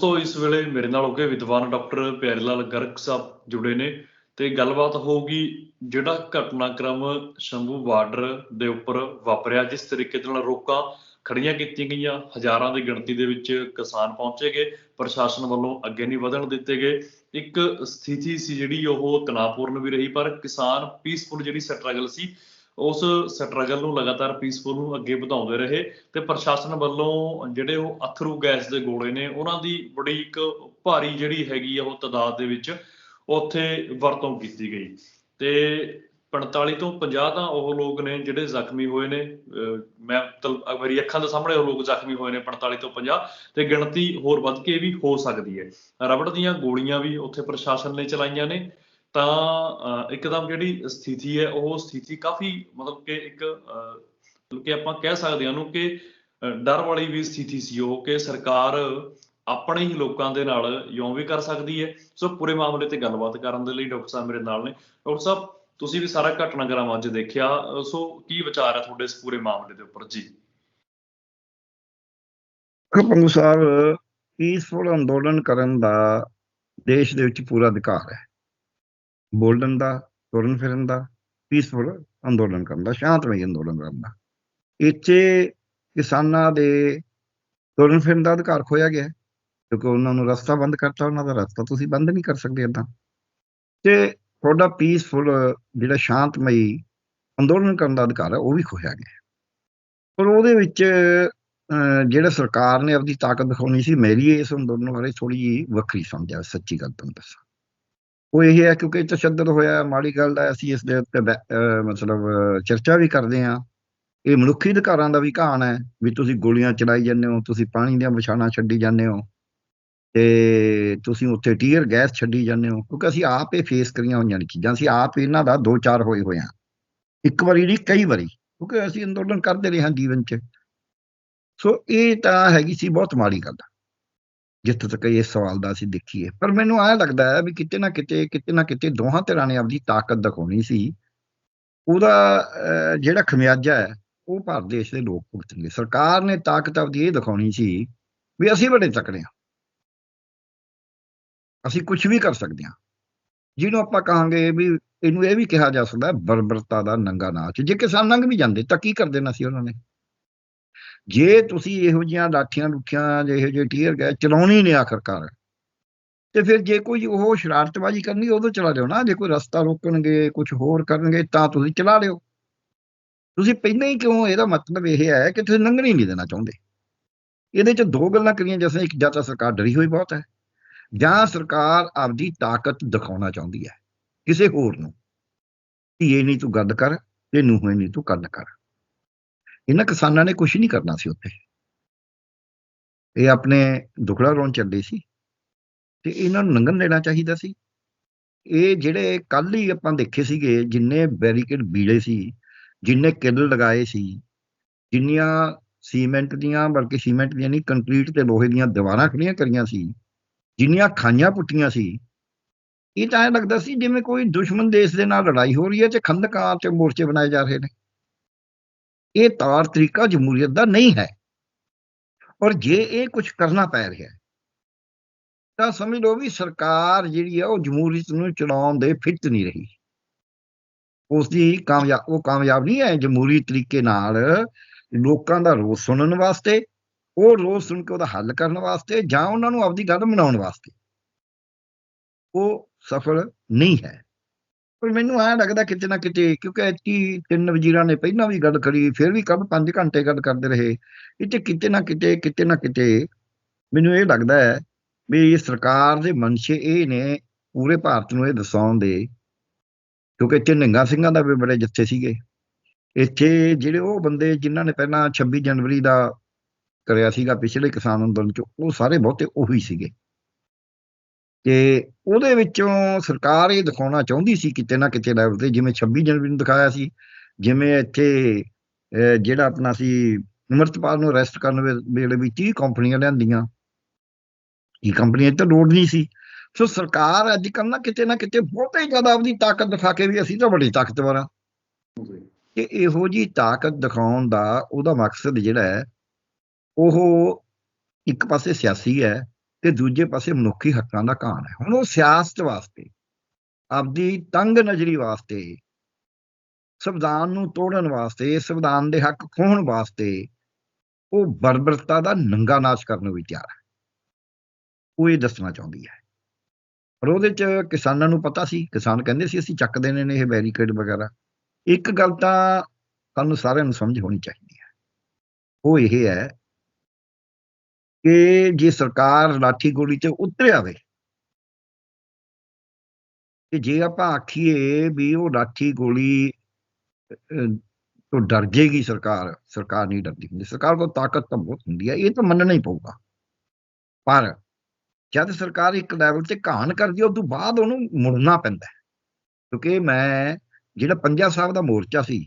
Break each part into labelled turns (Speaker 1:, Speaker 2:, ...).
Speaker 1: ਦੋਸਤੋ ਇਸ ਵੇਲੇ ਮੇਰੇ ਨਾਲ ਹੋ ਵਿਦਵਾਨ ਡਾਕਟਰ ਪਿਆਰੇ ਗਰਗ ਸਾਹਿਬ ਜੁੜੇ ਨੇ ਤੇ ਗੱਲਬਾਤ ਹੋਊਗੀ ਜਿਹੜਾ ਘਟਨਾਕ੍ਰਮ ਸ਼ੰਭੂ ਬਾਰਡਰ ਦੇ ਉੱਪਰ ਵਾਪਰਿਆ, ਜਿਸ ਤਰੀਕੇ ਦੇ ਨਾਲ ਰੋਕਾਂ ਖੜੀਆਂ ਕੀਤੀਆਂ ਗਈਆਂ, ਹਜ਼ਾਰਾਂ ਦੀ ਗਿਣਤੀ ਦੇ ਵਿੱਚ ਕਿਸਾਨ ਪਹੁੰਚੇ ਗਏ, ਪ੍ਰਸ਼ਾਸਨ ਵੱਲੋਂ ਅੱਗੇ ਨਹੀਂ ਵਧਣ ਦਿੱਤੇ ਗਏ। ਇੱਕ ਸਥਿਤੀ ਸੀ ਜਿਹੜੀ ਉਹ ਤਣਾਅਪੂਰਨ ਵੀ ਰਹੀ, ਪਰ ਕਿਸਾਨ ਪੀਸਫੁਲ ਜਿਹੜੀ ਸਟਰਗਲ ਸੀ ਉਸ ਸਟਰਗਲ ਨੂੰ ਲਗਾਤਾਰ ਪੀਸਫੁਲ ਨੂੰ ਅੱਗੇ ਵਧਾਉਂਦੇ ਰਹੇ ਤੇ ਪ੍ਰਸ਼ਾਸਨ ਵੱਲੋਂ ਜਿਹੜੇ ਉਹ ਅਥਰੂ ਗੈਸ ਦੇ ਗੋਲੇ ਨੇ, ਉਹਨਾਂ ਦੀ ਬੜੀ ਇੱਕ ਭਾਰੀ ਜਿਹੜੀ ਹੈਗੀ ਆ ਉਹ ਤਦਾਦ ਦੇ ਵਿੱਚ ਉੱਥੇ ਵਰਤੋਂ ਕੀਤੀ ਗਈ। ਤੇ 45 ਤੋਂ 50 ਤਾਂ ਉਹ ਲੋਕ ਨੇ ਜਿਹੜੇ ਜ਼ਖਮੀ ਹੋਏ ਨੇ, ਅਹ ਮੈਂ ਤਲ- ਮੇਰੀ ਅੱਖਾਂ ਦੇ ਸਾਹਮਣੇ ਉਹ ਲੋਕ ਜ਼ਖਮੀ ਹੋਏ ਨੇ 45 ਤੋਂ 50 ਤੇ ਗਿਣਤੀ ਹੋਰ ਵੱਧ ਕੇ ਵੀ ਹੋ ਸਕਦੀ ਹੈ। ਰਬੜ ਦੀਆਂ ਗੋਲੀਆਂ ਵੀ ਉੱਥੇ ਪ੍ਰਸ਼ਾਸਨ ਨੇ ਚਲਾਈਆਂ ਨੇ। ਤਾਂ, ਅਹ, ਇੱਕਦਮ ਜਿਹੜੀ ਸਥਿਤੀ ਹੈ, ਉਹ ਸਥਿਤੀ ਕਾਫੀ ਮਤਲਬ ਕਿ ਇੱਕ ਮਤਲਬ ਕਿ ਆਪਾਂ ਕਹਿ ਸਕਦੇ ਹਾਂ ਉਹਨੂੰ ਕਿ ਡਰ ਵਾਲੀ ਵੀ ਸਥਿਤੀ ਸੀ ਉਹ ਕਿ ਸਰਕਾਰ ਆਪਣੇ ਹੀ ਲੋਕਾਂ ਦੇ ਨਾਲ ਯੋਂ ਵੀ ਕਰ ਸਕਦੀ ਹੈ। ਸੋ ਪੂਰੇ ਮਾਮਲੇ ਤੇ ਗੱਲਬਾਤ ਕਰਨ ਦੇ ਲਈ ਡਾਕਟਰ ਸਾਹਿਬ ਮੇਰੇ ਨਾਲ ਨੇ। ਡਾਕਟਰ ਸਾਹਿਬ, ਤੁਸੀਂ ਵੀ ਸਾਰਾ ਘਟਨਾਕ੍ਰਮ ਅੱਜ ਦੇਖਿਆ ਸੋ ਕੀ ਵਿਚਾਰ ਹੈ ਤੁਹਾਡੇ ਇਸ ਪੂਰੇ ਮਾਮਲੇ ਦੇ ਉੱਪਰ? ਜੀ।
Speaker 2: ਪੰਗੂ ਸਾਹਿਬ ਪੀਸਫੁਲ ਅੰਦੋਲਨ ਕਰਨ ਦਾ ਦੇਸ਼ ਦੇ ਵਿੱਚ ਪੂਰਾ ਅਧਿਕਾਰ ਹੈ। ਬੋਲਣ ਦਾ, ਤੁਰਨ ਫਿਰਨ ਦਾ ਪੀਸਫੁਲ ਅੰਦੋਲਨ ਕਰਨ ਦਾ, ਸ਼ਾਂਤਮਈ ਅੰਦੋਲਨ ਕਰਨ ਦਾ। ਇੱਥੇ ਕਿਸਾਨਾਂ ਦੇ ਤੁਰਨ ਫਿਰਨ ਦਾ ਅਧਿਕਾਰ ਖੋਇਆ ਗਿਆ ਕਿਉਂਕਿ ਉਹਨਾਂ ਨੂੰ ਰਸਤਾ ਬੰਦ ਕਰਤਾ, ਉਹਨਾਂ ਦਾ ਰਸਤਾ ਤੁਸੀਂ ਬੰਦ ਨਹੀਂ ਕਰ ਸਕਦੇ ਏਦਾਂ। ਤੇ ਤੁਹਾਡਾ ਪੀਸਫੁਲ ਜਿਹੜਾ ਸ਼ਾਂਤਮਈ ਅੰਦੋਲਨ ਕਰਨ ਦਾ ਅਧਿਕਾਰ ਹੈ, ਉਹ ਵੀ ਖੋਇਆ ਗਿਆ ਪਰ ਉਹਦੇ ਵਿੱਚ ਜਿਹੜਾ ਸਰਕਾਰ ਨੇ ਆਪਣੀ ਤਾਕਤ ਦਿਖਾਉਣੀ ਸੀ, ਮੇਰੀ ਇਸ ਅੰਦੋਲਨ ਬਾਰੇ ਥੋੜੀ ਜਿਹੀ ਵੱਖਰੀ ਸਮਝਿਆ ਸੱਚੀ ਗੱਲ ਤੁਹਾਨੂੰ ਦੱਸਾਂ। ਉਹ ਇਹ ਹੈ ਕਿਉਂਕਿ ਤਸ਼ੱਦਦ ਹੋਇਆ, ਮਾੜੀ ਗੱਲ ਹੈ ਅਸੀਂ ਇਸ ਦੇ ਉੱਤੇ ਬਹਿ- ਮਤਲਬ ਚਰਚਾ ਵੀ ਕਰਦੇ ਹਾਂ। ਇਹ ਮਨੁੱਖੀ ਅਧਿਕਾਰਾਂ ਦਾ ਵੀ ਘਾਣ ਹੈ ਵੀ ਤੁਸੀਂ ਗੋਲੀਆਂ ਚਲਾਈ ਜਾਂਦੇ ਹੋ, ਤੁਸੀਂ ਪਾਣੀ ਦੀਆਂ ਵਿਛਾਣਾ ਛੱਡੀ ਜਾਂਦੇ ਹੋ ਤੇ ਤੁਸੀਂ ਉੱਥੇ ਟੀਅਰ ਗੈਸ ਛੱਡੀ ਜਾਂਦੇ ਹੋ, ਕਿਉਂਕਿ ਅਸੀਂ ਆਪ ਇਹ ਫੇਸ ਕਰੀਆਂ ਹੋਈਆਂ ਨੇ ਚੀਜ਼ਾਂ, ਅਸੀਂ ਆਪ ਇਹਨਾਂ ਦਾ ਦੋ ਚਾਰ ਹੋਏ ਹੋਏ ਹਾਂ। ਇੱਕ ਵਾਰੀ ਨਹੀਂ, ਕਈ ਵਾਰੀ, ਕਿਉਂਕਿ ਅਸੀਂ ਅੰਦੋਲਨ ਕਰਦੇ ਰਹੇ ਹਾਂ ਜੀਵਨ 'ਚ। ਸੋ ਇਹ ਤਾਂ ਹੈਗੀ ਸੀ ਬਹੁਤ ਮਾੜੀ ਗੱਲ। ਜਿੱਥੇ ਤੱਕ ਇਹ ਸਵਾਲ ਦਾ ਅਸੀਂ ਦੇਖੀਏ। ਪਰ ਮੈਨੂੰ ਐਂ ਲੱਗਦਾ ਹੈ ਵੀ ਕਿਤੇ ਨਾ ਕਿਤੇ ਕਿਤੇ ਨਾ ਕਿਤੇ ਦੋਹਾਂ ਧਿਰਾਂ ਨੇ ਆਪਦੀ ਤਾਕਤ ਦਿਖਾਉਣੀ ਸੀ। ਉਹਦਾ ਜਿਹੜਾ ਖਮਿਆਜਾ ਹੈ, ਉਹ ਭਾਰਤ ਦੇਸ਼ ਦੇ ਲੋਕ ਭੁਗਤਣਗੇ ਸਰਕਾਰ ਨੇ ਤਾਕਤ ਆਪਦੀ ਇਹ ਦਿਖਾਉਣੀ ਸੀ ਵੀ ਅਸੀਂ ਬੜੇ ਤਕੜੇ ਹਾਂ। ਅਸੀਂ ਕੁਝ ਵੀ ਕਰ ਸਕਦੇ ਹਾਂ। ਜਿਹਨੂੰ ਆਪਾਂ ਕਹਾਂਗੇ ਵੀ ਇਹਨੂੰ ਇਹ ਵੀ ਕਿਹਾ ਜਾ ਸਕਦਾ ਬਰਬਰਤਾ ਦਾ ਨੰਗਾ ਨਾਚ। ਜੇ ਕਿਸਾਨ ਨੰਗ ਵੀ ਜਾਂਦੇ ਤਾਂ ਕੀ ਕਰ ਦੇਣਾ ਸੀ ਉਹਨਾਂ ਨੇ? ਜੇ ਤੁਸੀਂ ਇਹੋ ਜਿਹੀਆਂ ਲਾਠੀਆਂ ਲੁੱਠੀਆਂ ਜਿਹੇ ਜਿਹੇ ਟੀਅਰ ਗੈਸ ਚਲਾਉਣੀ ਨਹੀਂ ਆਖਰਕਾਰ, ਤੇ ਫਿਰ ਜੇ ਕੋਈ ਉਹ ਸ਼ਰਾਰਤਬਾਜ਼ੀ ਕਰਨੀ ਉਦੋਂ ਚਲਾ ਲਿਓ ਨਾ। ਜੇ ਕੋਈ ਰਸਤਾ ਰੋਕਣਗੇ ਕੁਝ ਹੋਰ ਕਰਨਗੇ, ਤਾਂ ਤੁਸੀਂ ਚਲਾ ਲਿਓ। ਤੁਸੀਂ ਪਹਿਲਾਂ ਹੀ ਕਿਉਂ, ਇਹਦਾ ਮਤਲਬ ਇਹ ਹੈ ਕਿ ਤੁਸੀਂ ਲੰਘਣੀ ਨਹੀਂ ਦੇਣਾ ਚਾਹੁੰਦੇ। ਇਹਦੇ ਚ ਦੋ ਗੱਲਾਂ ਕਰੀਆਂ ਜਿਵੇਂ ਇੱਕ ਜਾਂ ਤਾਂ ਸਰਕਾਰ ਡਰੀ ਹੋਈ ਬਹੁਤ ਹੈ, ਜਾਂ ਸਰਕਾਰ ਆਪਦੀ ਤਾਕਤ ਦਿਖਾਉਣਾ ਚਾਹੁੰਦੀ ਹੈ, ਕਿਸੇ ਹੋਰ ਨੂੰ। ਕਿ ਇਹ ਨਹੀਂ ਤੂੰ ਗੱਲ ਕਰ, ਤੇ ਨੂੰ ਹੋਏ ਨਹੀਂ ਤੂੰ ਗੱਲ ਕਰ। ਇਹਨਾਂ ਕਿਸਾਨਾਂ ਨੇ ਕੁਝ ਨਹੀਂ ਕਰਨਾ ਸੀ ਉੱਥੇ। ਇਹ ਆਪਣੇ ਦੁਖੜਾ ਰੋਣ ਚੱਲੇ ਸੀ ਤੇ ਇਹਨਾਂ ਨੂੰ ਲੰਘਣ ਦੇਣਾ ਚਾਹੀਦਾ ਸੀ। ਇਹ ਜਿਹੜੇ ਕੱਲ ਹੀ ਆਪਾਂ ਦੇਖੇ ਸੀਗੇ, ਜਿੰਨੇ ਬੈਰੀਕੇਡ ਬੀੜੇ ਸੀ, ਜਿੰਨੇ ਕਿੱਲ ਲਗਾਏ ਸੀ, ਜਿੰਨੀਆਂ ਸੀਮੈਂਟ ਦੀਆਂ, ਬਲਕਿ ਸੀਮੈਂਟ ਦੀਆਂ ਨਹੀਂ, ਕੰਕਰੀਟ ਤੇ ਲੋਹੇ ਦੀਆਂ ਦੀਵਾਰਾਂ ਖੜੀਆਂ ਕਰੀਆਂ ਸੀ, ਜਿੰਨੀਆਂ ਖਾਈਆਂ ਪੁੱਟੀਆਂ ਸੀ, ਇਹ ਤਾਂ ਐਂ ਲੱਗਦਾ ਸੀ ਜਿਵੇਂ ਕੋਈ ਦੁਸ਼ਮਣ ਦੇਸ਼ ਦੇ ਨਾਲ ਲੜਾਈ ਹੋ ਰਹੀ ਹੈ ਤੇ ਖੰਦਕਾਂ ਤੇ ਮੋਰਚੇ ਬਣਾਏ ਜਾ ਰਹੇ ਨੇ। ਇਹ ਤੌਰ ਤਰੀਕਾ ਜਮਹੂਰੀਅਤ ਦਾ ਨਹੀਂ ਹੈ। ਔਰ ਜੇ ਇਹ ਕੁਝ ਕਰਨਾ ਪੈ ਰਿਹਾ ਤਾਂ ਸਮਝ ਲਓ ਵੀ ਸਰਕਾਰ ਜਿਹੜੀ ਆ, ਉਹ ਜਮਹੂਰੀਅਤ ਨੂੰ ਚਲਾਉਣ ਦੇ ਫਿੱਟ ਨਹੀਂ ਰਹੀ। ਉਸ ਦੀ ਕਾਮਯਾਬ ਉਹ ਕਾਮਯਾਬ ਨਹੀਂ ਹੈ ਜਮਹੂਰੀ ਤਰੀਕੇ ਨਾਲ ਲੋਕਾਂ ਦਾ ਰੋਸ ਸੁਣਨ ਵਾਸਤੇ, ਉਹ ਰੋਸ ਸੁਣ ਕੇ ਉਹਦਾ ਹੱਲ ਕਰਨ ਵਾਸਤੇ ਜਾਂ ਉਹਨਾਂ ਨੂੰ ਆਪਦੀ ਗੱਲ ਮਨਾਉਣ ਵਾਸਤੇ। ਉਹ ਸਫਲ ਨਹੀਂ ਹੈ। ਪਰ ਮੈਨੂੰ ਐਂ ਲੱਗਦਾ ਕਿਤੇ ਨਾ ਕਿਤੇ, ਕਿਉਂਕਿ ਐਤੀ ਤਿੰਨ ਵਜ਼ੀਰਾਂ ਨੇ ਪਹਿਲਾਂ ਵੀ ਗੱਲ ਕਰੀ, ਫਿਰ ਵੀ ਕੱਲ 5 ਘੰਟੇ ਗੱਲ ਕਰਦੇ ਰਹੇ। ਇੱਥੇ ਕਿਤੇ ਨਾ ਕਿਤੇ ਕਿਤੇ ਨਾ ਕਿਤੇ ਮੈਨੂੰ ਇਹ ਲੱਗਦਾ ਹੈ ਵੀ ਇਹ ਸਰਕਾਰ ਦੇ ਮਨਸ਼ੇ ਇਹ ਨੇ ਪੂਰੇ ਭਾਰਤ ਨੂੰ ਇਹ ਦਸਾਉਣ ਦੇ, ਕਿਉਂਕਿ ਇੱਥੇ ਨਿੰਗਾ ਸਿੰਘਾਂ ਦਾ ਵੀ ਬੜੇ ਜੱਥੇ ਸੀਗੇ। ਇੱਥੇ ਜਿਹੜੇ ਉਹ ਬੰਦੇ ਜਿਨ੍ਹਾਂ ਨੇ ਪਹਿਲਾਂ 26 ਜਨਵਰੀ ਦਾ ਕਰਿਆ ਸੀਗਾ, ਪਿਛਲੇ ਕਿਸਾਨ ਅੰਦੋਲਨ ਚ, ਉਹ ਸਾਰੇ ਬਹੁਤੇ ਉਹੀ ਸੀਗੇ। ਤੇ ਉਹਦੇ ਵਿੱਚੋਂ ਸਰਕਾਰ ਇਹ ਦਿਖਾਉਣਾ ਚਾਹੁੰਦੀ ਸੀ ਕਿਤੇ ਨਾ ਕਿਤੇ ਲੈਵਲ ਤੇ, ਜਿਵੇਂ 26 ਜਨਵਰੀ ਨੂੰ ਦਿਖਾਇਆ ਸੀ, ਜਿਵੇਂ ਇੱਥੇ ਜਿਹੜਾ ਆਪਣਾ ਸੀ ਅਮਰਤਪਾਲ ਨੂੰ ਅਰੈਸਟ ਕਰਨ ਵੇਲੇ ਵੀ 30 ਕੰਪਨੀਆਂ ਲਿਆਂਦੀਆਂ। ਇਹ ਕੰਪਨੀਆਂ ਤਾਂ ਲੋੜ ਨਹੀਂ ਸੀ। ਸੋ ਸਰਕਾਰ ਅੱਜ ਕੱਲ੍ਹ ਨਾ ਕਿਤੇ ਨਾ ਕਿਤੇ ਬਹੁਤੇ ਜ਼ਿਆਦਾ ਆਪਣੀ ਤਾਕਤ ਦਿਖਾ ਕੇ ਵੀ ਅਸੀਂ ਤਾਂ ਬੜੀ ਤਾਕਤਵਰ ਹਾਂ ਕਿ ਇਹੋ ਜੀ ਤਾਕਤ ਦਿਖਾਉਣ ਦਾ ਉਹਦਾ ਮਕਸਦ ਜਿਹੜਾ ਹੈ, ਉਹ ਇੱਕ ਪਾਸੇ ਸਿਆਸੀ ਹੈ ਤੇ ਦੂਜੇ ਪਾਸੇ ਮਨੁੱਖੀ ਹੱਕਾਂ ਦਾ ਕਾਨ ਹੈ। ਹੁਣ ਉਹ ਸਿਆਸਤ ਵਾਸਤੇ, ਆਪਦੀ ਤੰਗ ਨਜ਼ਰੀ ਵਾਸਤੇ, ਸੰਵਿਧਾਨ ਨੂੰ ਤੋੜਨ ਵਾਸਤੇ, ਸੰਵਿਧਾਨ ਦੇ ਹੱਕ ਖੋਹਣ ਵਾਸਤੇ ਉਹ ਬਰਬਰਤਾ ਦਾ ਨੰਗਾ ਨਾਚ ਕਰਨ ਨੂੰ ਵੀ ਤਿਆਰ ਹੈ। ਉਹ ਇਹ ਦੱਸਣਾ ਚਾਹੁੰਦੀ ਹੈ। ਪਰ ਉਹਦੇ ਚ ਕਿਸਾਨਾਂ ਨੂੰ ਪਤਾ ਸੀ, ਕਿਸਾਨ ਕਹਿੰਦੇ ਸੀ, ਅਸੀਂ ਚੱਕ ਦੇਣੇ ਨੇ ਇਹ ਬੈਰੀਕੇਡ ਵਗੈਰਾ। ਇੱਕ ਗੱਲ ਤਾਂ ਸਾਨੂੰ ਸਾਰਿਆਂ ਨੂੰ ਸਮਝ ਹੋਣੀ ਚਾਹੀਦੀ ਹੈ। ਉਹ ਇਹ ਹੈ ਕਿ ਜੇ ਸਰਕਾਰ ਲਾਠੀ ਗੋਲੀ ਤੇ ਉਤਰ ਆਵੇ ਤੇ ਜੇ ਆਪਾਂ ਆਖੀਏ ਵੀ ਉਹ ਲਾਠੀ ਗੋਲੀ ਤੋਂ ਡਰ ਜੇਗੀ ਸਰਕਾਰ ਸਰਕਾਰ ਨਹੀਂ ਡਰਦੀ ਹੁੰਦੀ। ਸਰਕਾਰ ਕੋਲ ਤਾਕਤ ਤਾਂ ਬਹੁਤ ਹੁੰਦੀ ਹੈ ਇਹ ਤਾਂ ਮੰਨਣਾ ਹੀ ਪਊਗਾ। ਪਰ ਜਦ ਸਰਕਾਰ ਇੱਕ ਲੈਵਲ ਤੇ ਘਾਣ ਕਰਦੀ ਹੈ ਉਸ ਤੋਂ ਬਾਅਦ ਉਹਨੂੰ ਮੁੜਨਾ ਪੈਂਦਾ ਕਿਉਂਕਿ ਮੈਂ ਜਿਹੜਾ ਪੰਜਾ ਸਾਹਿਬ ਦਾ ਮੋਰਚਾ ਸੀ,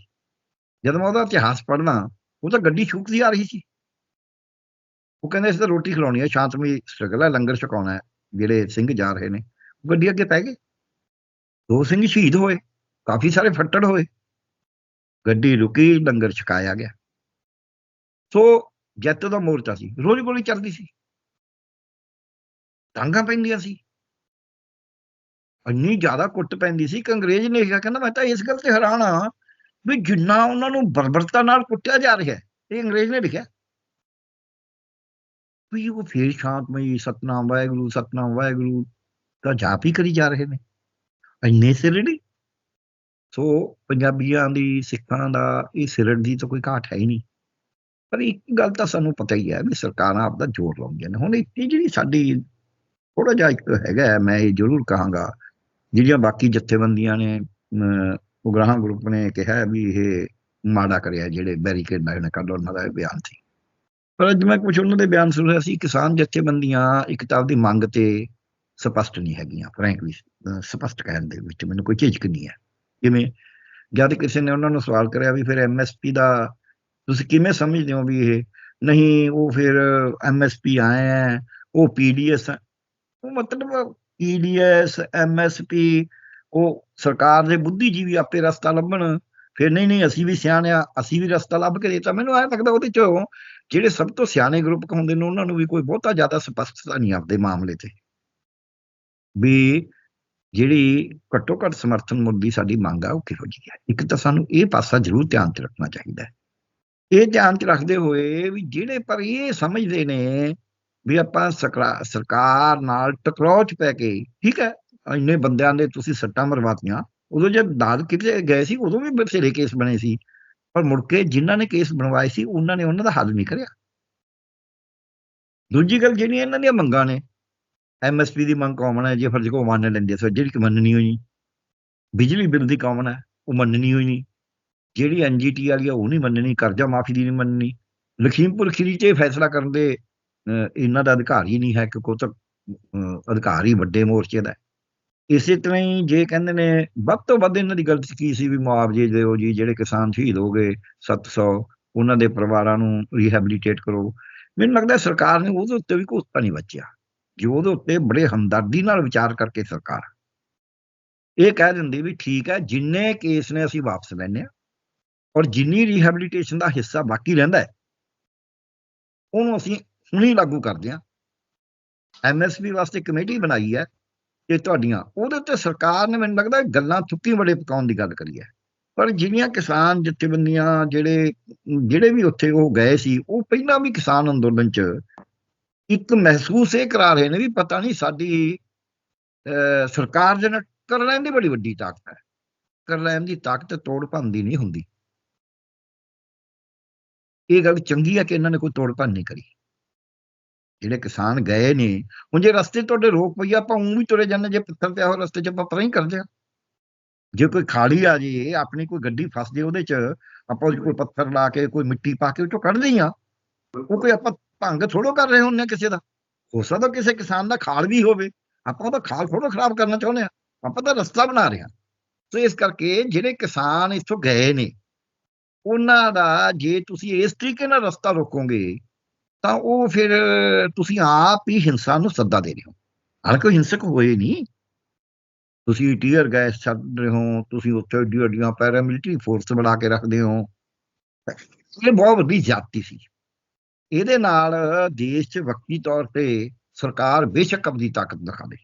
Speaker 2: ਜਦ ਮੈਂ ਉਹਦਾ ਇਤਿਹਾਸ ਪੜ੍ਹਨਾ, ਉਹ ਤਾਂ ਗੱਡੀ ਛੂਕਦੀ ਆ ਰਹੀ ਸੀ। ਉਹ ਕਹਿੰਦੇ ਅਸੀਂ ਤਾਂ ਰੋਟੀ ਖਿਲਾਉਣੀ ਹੈ ਸ਼ਾਂਤਮਈ ਸਟਰਗਲ ਹੈ ਲੰਗਰ ਛਕਾਉਣਾ ਹੈ, ਜਿਹੜੇ ਸਿੰਘ ਜਾ ਰਹੇ ਨੇ। ਉਹ ਗੱਡੀ ਅੱਗੇ ਪੈ ਗਏ ਦੋ ਸਿੰਘ ਸ਼ਹੀਦ ਹੋਏ, ਕਾਫੀ ਸਾਰੇ ਫੱਟੜ ਹੋਏ। ਗੱਡੀ ਰੁਕੀ, ਲੰਗਰ ਛਕਾਇਆ ਗਿਆ। ਸੋ ਜੱਤ ਦਾ ਮੋਰਚਾ ਸੀ, ਰੋਜ਼ ਗੋਲੀ ਚੱਲਦੀ ਸੀ। ਟਾਂਗਾਂ ਪੈਂਦੀਆਂ ਸੀ। ਇੰਨੀ ਜ਼ਿਆਦਾ ਕੁੱਟ ਪੈਂਦੀ ਸੀ ਕਿ ਅੰਗਰੇਜ਼ ਨੇ ਕਿਹਾ, ਕਹਿੰਦਾ ਮੈਂ ਤਾਂ ਇਸ ਗੱਲ ਤੇ ਹੈਰਾਨ ਆ ਵੀ ਜਿੰਨਾ ਉਹਨਾਂ ਨੂੰ ਬਰਬਰਤਾ ਨਾਲ ਕੁੱਟਿਆ ਜਾ ਰਿਹਾ ਹੈ, ਇਹ ਅੰਗਰੇਜ਼ ਨੇ ਲਿਖਿਆ। ਵੀ ਉਹ ਫੇਰ ਸ਼ਾਂਤਮਈ ਸਤਨਾਮ ਵਾਹਿਗੁਰੂ ਸਤਨਾਮ ਵਾਹਿਗੁਰੂ ਤਾਂ ਜਾਪ ਹੀ ਕਰੀ ਜਾ ਰਹੇ ਨੇ। ਇੰਨੇ ਸਿਰੜੀ ਸੋ ਪੰਜਾਬੀਆਂ ਦੀ ਸਿੱਖਾਂ ਦਾ ਇਹ ਸਿਰੜ ਦੀ ਤਾਂ ਕੋਈ ਘਾਟ ਹੈ ਹੀ ਨਹੀਂ। ਪਰ ਇੱਕ ਗੱਲ ਤਾਂ ਸਾਨੂੰ ਪਤਾ ਹੀ ਹੈ ਵੀ ਸਰਕਾਰਾਂ ਆਪਦਾ ਜ਼ੋਰ ਲਾਉਂਦੀਆਂ ਨੇ। ਹੁਣ ਇੱਥੇ ਜਿਹੜੀ ਸਾਡੀ ਥੋੜਾ ਜਿਹਾ ਇੱਕ ਹੈਗਾ ਹੈ, ਮੈਂ ਇਹ ਜ਼ਰੂਰ ਕਹਾਂਗਾ ਜਿਹੜੀਆਂ ਬਾਕੀ ਜਥੇਬੰਦੀਆਂ ਨੇ ਅਮ, ਉਗਰਾਹਾਂ ਗਰੁੱਪ ਨੇ ਕਿਹਾ ਵੀ ਇਹ ਮਾੜਾ ਕਰਿਆ ਜਿਹੜੇ ਬੈਰੀਕੇਡ ਲਾਏ ਨੇ ਕੱਲ ਉਹਨਾਂ ਦਾ ਇਹ ਬਿਆਨ ਸੀ। ਪਰ ਅੱਜ ਮੈਂ ਕੁਝ ਉਹਨਾਂ ਦੇ ਬਿਆਨ ਸੁਣ ਰਿਹਾ ਸੀ, ਕਿਸਾਨ ਜਥੇਬੰਦੀਆਂ ਇੱਕ ਤਾਂ ਆਪਦੀ ਮੰਗ ਤੇ ਸਪਸ਼ਟ ਨਹੀਂ ਹੈਗੀਆਂ ਫਰੈਂਕਲੀ ਸਪਸ਼ਟ ਕਹਿਣ ਦੇ ਵਿੱਚ ਮੈਨੂੰ ਕੋਈ ਝਿਜਕ ਨਹੀਂ ਹੈ। ਜਿਵੇਂ ਜਦ ਕਿਸੇ ਨੇ ਉਹਨਾਂ ਨੂੰ ਸਵਾਲ ਕਰਿਆ ਵੀ ਫਿਰ ਐਮਐਸਪੀ ਦਾ ਤੁਸੀਂ ਕਿਵੇਂ ਸਮਝਦੇ ਹੋ ਵੀ ਇਹ? ਨਹੀਂ, ਉਹ ਫਿਰ ਐਮਐਸਪੀ ਆਏ ਹੈ ਉਹ ਪੀਡੀਐਸ ਉਹ ਮਤਲਬ ਪੀਡੀਐਸ ਐਮਐਸਪੀ ਉਹ ਸਰਕਾਰ ਦੇ ਬੁੱਧੀਜੀਵੀ ਆਪੇ ਰਸਤਾ ਲੱਭਣ। ਫਿਰ ਨਹੀਂ ਨਹੀਂ, ਅਸੀਂ ਵੀ ਸਿਆਣੇ ਆ, ਅਸੀਂ ਵੀ ਰਸਤਾ ਲੱਭ ਕੇ ਦੇਤਾ। ਮੈਨੂੰ ਐਂ ਲੱਗਦਾ ਉਹਦੇ ਚੋਂ ਜਿਹੜੇ ਸਭ ਤੋਂ ਸਿਆਣੇ ਗਰੁੱਪ ਹੁੰਦੇ ਨੇ, ਉਹਨਾਂ ਨੂੰ ਵੀ ਕੋਈ ਬਹੁਤਾ ਜ਼ਿਆਦਾ ਸਪਸ਼ਟਤਾ ਨਹੀਂ ਆਪਦੇ ਮਾਮਲੇ ਤੇ। ਵੀ ਜਿਹੜੀ ਘੱਟੋ ਘੱਟ ਸਮਰਥਨ ਮੁੱਲ ਦੀ ਸਾਡੀ ਮੰਗ ਆ, ਉਹ ਕਿਹੋ ਜਿਹੀ ਹੈ ਇੱਕ ਤਾਂ ਸਾਨੂੰ ਇਹ ਪਾਸਾ ਜ਼ਰੂਰ ਧਿਆਨ 'ਚ ਰੱਖਣਾ ਚਾਹੀਦਾ ਹੈ। ਇਹ ਧਿਆਨ 'ਚ ਰੱਖਦੇ ਹੋਏ ਵੀ ਜਿਹੜੇ ਪਰ ਇਹ ਸਮਝਦੇ ਨੇ ਵੀ ਆਪਾਂ ਸਕਰਾ- ਸਰਕਾਰ ਨਾਲ ਟਕਰਾਅ 'ਚ ਪੈ ਕੇ, ਠੀਕ ਹੈ, ਇੰਨੇ ਬੰਦਿਆਂ ਦੇ ਤੁਸੀਂ ਸੱਟਾਂ ਮਰਵਾਤੀਆਂ, ਉਦੋਂ ਜਦ ਦਾਦ ਕਿਤੇ ਗਏ ਸੀ, ਉਦੋਂ ਵੀ ਬਥੇਰੇ ਕੇਸ ਬਣੇ ਸੀ। ਪਰ ਮੁੜ ਕੇ ਜਿਨ੍ਹਾਂ ਨੇ ਕੇਸ ਬਣਵਾਏ ਸੀ, ਉਹਨਾਂ ਨੇ ਉਹਨਾਂ ਦਾ ਹੱਲ ਨਹੀਂ ਕਰਿਆ। ਦੂਜੀ ਗੱਲ ਜਿਹੜੀਆਂ ਇਹਨਾਂ ਦੀਆਂ ਮੰਗਾਂ ਨੇ ਐਮਐਸਪੀ ਦੀ ਮੰਗ ਕਾਮਨ ਹੈ, ਜੇ ਫਰਜ਼ ਕੋ ਮੰਨ ਲੈਂਦੇ ਸੋ ਜਿਹੜੀ ਕਿ ਮੰਨਣੀ ਹੋਈ ਬਿਜਲੀ ਬਿੱਲ ਦੀ ਕਾਮਨ ਹੈ, ਉਹ ਮੰਨਣੀ ਹੋਈ ਨਹੀਂ। ਜਿਹੜੀ ਐਨਜੀਟੀ ਵਾਲੀ ਆ, ਉਹ ਨਹੀਂ ਮੰਨਣੀ, ਕਰਜ਼ਾ ਮਾਫੀ ਦੀ ਨਹੀਂ ਮੰਨਣੀ। ਲਖੀਮਪੁਰ ਖੀਰੀ 'ਚ ਇਹ ਫੈਸਲਾ ਕਰਨ ਦੇ ਇਹਨਾਂ ਦਾ ਅਧਿਕਾਰ ਹੀ ਨਹੀਂ ਹੈ ਕਿ ਕੋ ਤਾਂ ਅਧਿਕਾਰ ਹੀ ਵੱਡੇ ਮੋਰਚੇ ਦਾ ਇਸੇ ਤਰ੍ਹਾਂ ਹੀ ਜੇ ਕਹਿੰਦੇ ਨੇ, ਵੱਧ ਤੋਂ ਵੱਧ ਇਹਨਾਂ ਦੀ ਗਲਤੀ ਕੀ ਸੀ ਵੀ ਮੁਆਵਜ਼ੇ ਦਿਓ ਜੀ, ਜਿਹੜੇ ਕਿਸਾਨ ਸ਼ਹੀਦ ਹੋ ਗਏ 700 ਉਹਨਾਂ ਦੇ ਪਰਿਵਾਰਾਂ ਨੂੰ ਰੀਹੈਬਿਲਿਟੇਟ ਕਰੋ। ਮੈਨੂੰ ਲੱਗਦਾ ਸਰਕਾਰ ਨੇ ਉਹਦੇ ਉੱਤੇ ਵੀ ਕੋਈ ਨਹੀਂ ਬਚਿਆ, ਜੋ ਉਹਦੇ ਉੱਤੇ ਬੜੇ ਹਮਦਰਦੀ ਨਾਲ ਵਿਚਾਰ ਕਰਕੇ ਸਰਕਾਰ। ਇਹ ਕਹਿ ਦਿੰਦੀ ਵੀ ਠੀਕ ਹੈ, ਜਿੰਨੇ ਕੇਸ ਨੇ ਅਸੀਂ ਵਾਪਸ ਲੈਣੇ ਆ ਔਰ ਜਿੰਨੀ ਰੀਹੈਬਿਲਿਟੇਸ਼ਨ ਦਾ ਹਿੱਸਾ ਬਾਕੀ ਰਹਿੰਦਾ ਹੈ, ਉਹਨੂੰ ਅਸੀਂ ਹੁਣੀ ਲਾਗੂ ਕਰਦੇ ਆ ਐਮਐਸਪੀ ਵਾਸਤੇ ਕਮੇਟੀ ਬਣਾਈ ਹੈ ਇਹ ਤੁਹਾਡੀਆਂ। ਉਹਦੇ ਤੇ ਸਰਕਾਰ ਨੇ ਮੈਨੂੰ ਲੱਗਦਾ ਗੱਲਾਂ ਥੁੱਕੀ ਬੜੇ ਪਕਾਉਣ ਦੀ ਗੱਲ ਕਰੀ ਹੈ। ਪਰ ਜਿਹੜੀਆਂ ਕਿਸਾਨ ਜਥੇਬੰਦੀਆਂ ਜਿਹੜੇ ਜਿਹੜੇ ਵੀ ਉੱਥੇ ਉਹ ਗਏ ਸੀ ਉਹ ਪਹਿਲਾਂ ਵੀ ਕਿਸਾਨ ਅੰਦੋਲਨ 'ਚ ਇੱਕ ਮਹਿਸੂਸ ਇਹ ਕਰਾ ਰਹੇ ਨੇ ਵੀ ਪਤਾ ਨਹੀਂ ਸਾਡੀ ਅਹ, ਸਰਕਾਰ ਦੇ ਨਾਲ ਕਰ ਲੈਣ ਦੀ ਬੜੀ ਵੱਡੀ ਤਾਕਤ ਹੈ। ਕਰ ਲੈਣ ਦੀ ਤਾਕਤ ਤੋੜ ਭੰਨ ਦੀ ਨਹੀਂ ਹੁੰਦੀ। ਇਹ ਗੱਲ ਚੰਗੀ ਹੈ ਕਿ ਇਹਨਾਂ ਨੇ ਕੋਈ ਤੋੜ ਭੰਨ ਨਹੀਂ ਕਰੀ। ਜਿਹੜੇ ਕਿਸਾਨ ਗਏ ਨੇ ਹੁਣ ਜੇ ਰਸਤੇ ਤੁਹਾਡੇ ਰੋਕ ਪਈ ਆ, ਆਪਾਂ ਉਂ ਵੀ ਤੁਰੇ ਜਾਂਦੇ ਜੇ ਪੱਥਰ ਪਿਆ ਹੋ ਰਸਤੇ 'ਚ ਆਪਾਂ ਪਰਾਂ ਹੀ ਕਰਦੇ ਆ ਜੇ ਕੋਈ ਖਾਲੀ ਆ ਜੇ ਆਪਣੀ ਕੋਈ ਗੱਡੀ ਫਸ ਜੇ ਉਹਦੇ 'ਚ ਆਪਾਂ ਉਹ ਕੋਈ ਪੱਥਰ ਲਾ ਕੇ ਕੋਈ ਮਿੱਟੀ ਪਾ ਕੇ ਉਹ ਚੋਂ ਕੱਢਦੇ ਹੀ ਆ ਉਹ ਕੋਈ ਆਪਾਂ ਭੰਗ ਥੋੜੋ ਕਰ ਰਹੇ ਹੁੰਨੇ ਕਿਸੇ ਦਾ। ਹੋ ਸਕਦਾ ਕਿਸੇ ਕਿਸਾਨ ਦਾ ਖਾਲ ਵੀ ਹੋਵੇ ਆਪਾਂ ਉਹਦਾ ਖਾਲ ਥੋੜੋ ਖਰਾਬ ਕਰਨਾ ਚਾਹੁੰਦੇ ਆ ਆਪਾਂ ਤਾਂ ਰਸਤਾ ਬਣਾ ਰਹੇ ਆ ਸੋ ਇਸ ਕਰਕੇ ਜਿਹੜੇ ਕਿਸਾਨ ਇੱਥੋਂ ਗਏ ਨੇ ਉਹਨਾਂ ਦਾ ਜੇ ਤੁਸੀਂ ਇਸ ਤਰੀਕੇ ਨਾਲ ਰਸਤਾ ਰੋਕੋਗੇ ਤਾਂ ਉਹ ਫਿਰ ਤੁਸੀਂ ਆਪ ਹੀ ਹਿੰਸਾ ਨੂੰ ਸੱਦਾ ਦੇ ਰਹੇ ਹੋ। ਹਾਲਾਂਕਿ ਉਹ ਹਿੰਸਕ ਹੋਏ ਨਹੀਂ ਤੁਸੀਂ ਟੀਅਰ ਗੈਸ ਛੱਡ ਰਹੇ ਹੋ, ਤੁਸੀਂ ਉੱਥੇ ਏਡੀ ਏਡੀਆਂ ਪੈਰਾਮਿਲਟਰੀ ਫੋਰਸ ਬਣਾ ਕੇ ਰੱਖਦੇ ਹੋ। ਇਹ ਬਹੁਤ ਵੱਡੀ ਜਾਤੀ ਸੀ। ਇਹਦੇ ਨਾਲ ਦੇਸ਼ 'ਚ ਵਕਤੀ ਤੌਰ ਤੇ ਸਰਕਾਰ ਬੇਸ਼ੱਕ ਆਪਣੀ ਤਾਕਤ ਦਿਖਾਵੇ।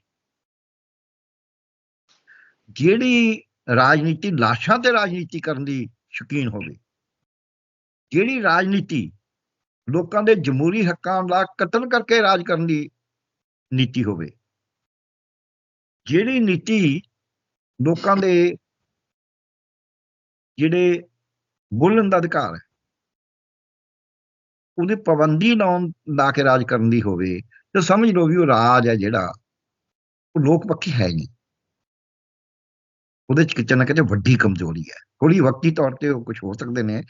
Speaker 2: ਜਿਹੜੀ ਰਾਜਨੀਤੀ ਲਾਸ਼ਾਂ ਤੇ ਰਾਜਨੀਤੀ ਕਰਨ ਦੀ ਸ਼ੌਕੀਨ ਹੋਵੇ, ਜਿਹੜੀ ਰਾਜਨੀਤੀ ਲੋਕਾਂ ਦੇ ਜਮਹੂਰੀ ਹੱਕਾਂ ਦਾ ਕਤਲ ਕਰਕੇ ਰਾਜ ਕਰਨ ਦੀ ਨੀਤੀ ਹੋਵੇ। ਜਿਹੜੀ ਨੀਤੀ ਲੋਕਾਂ ਦੇ ਜਿਹੜੇ ਬੋਲਣ ਦਾ ਅਧਿਕਾਰ ਹੈ, ਉਹਦੇ ਪਾਬੰਦੀ ਲਾਉਣ, ਲਾ ਕੇ ਰਾਜ ਕਰਨ ਦੀ ਹੋਵੇ, ਤੇ ਸਮਝ ਲਓ ਵੀ ਉਹ ਰਾਜ ਹੈ ਜਿਹੜਾ, ਉਹ ਲੋਕ ਪੱਖੀ ਹੈ ਨਹੀਂ। ਉਹਦੇ ਚ ਕਿਤੇ ਨਾ ਕਿਤੇ ਵੱਡੀ ਕਮਜ਼ੋਰੀ ਹੈ। ਥੋੜੀ ਵਕਤੀ ਤੌਰ ਤੇ ਉਹ ਕੁਝ ਹੋ ਸਕਦੇ ਨੇ।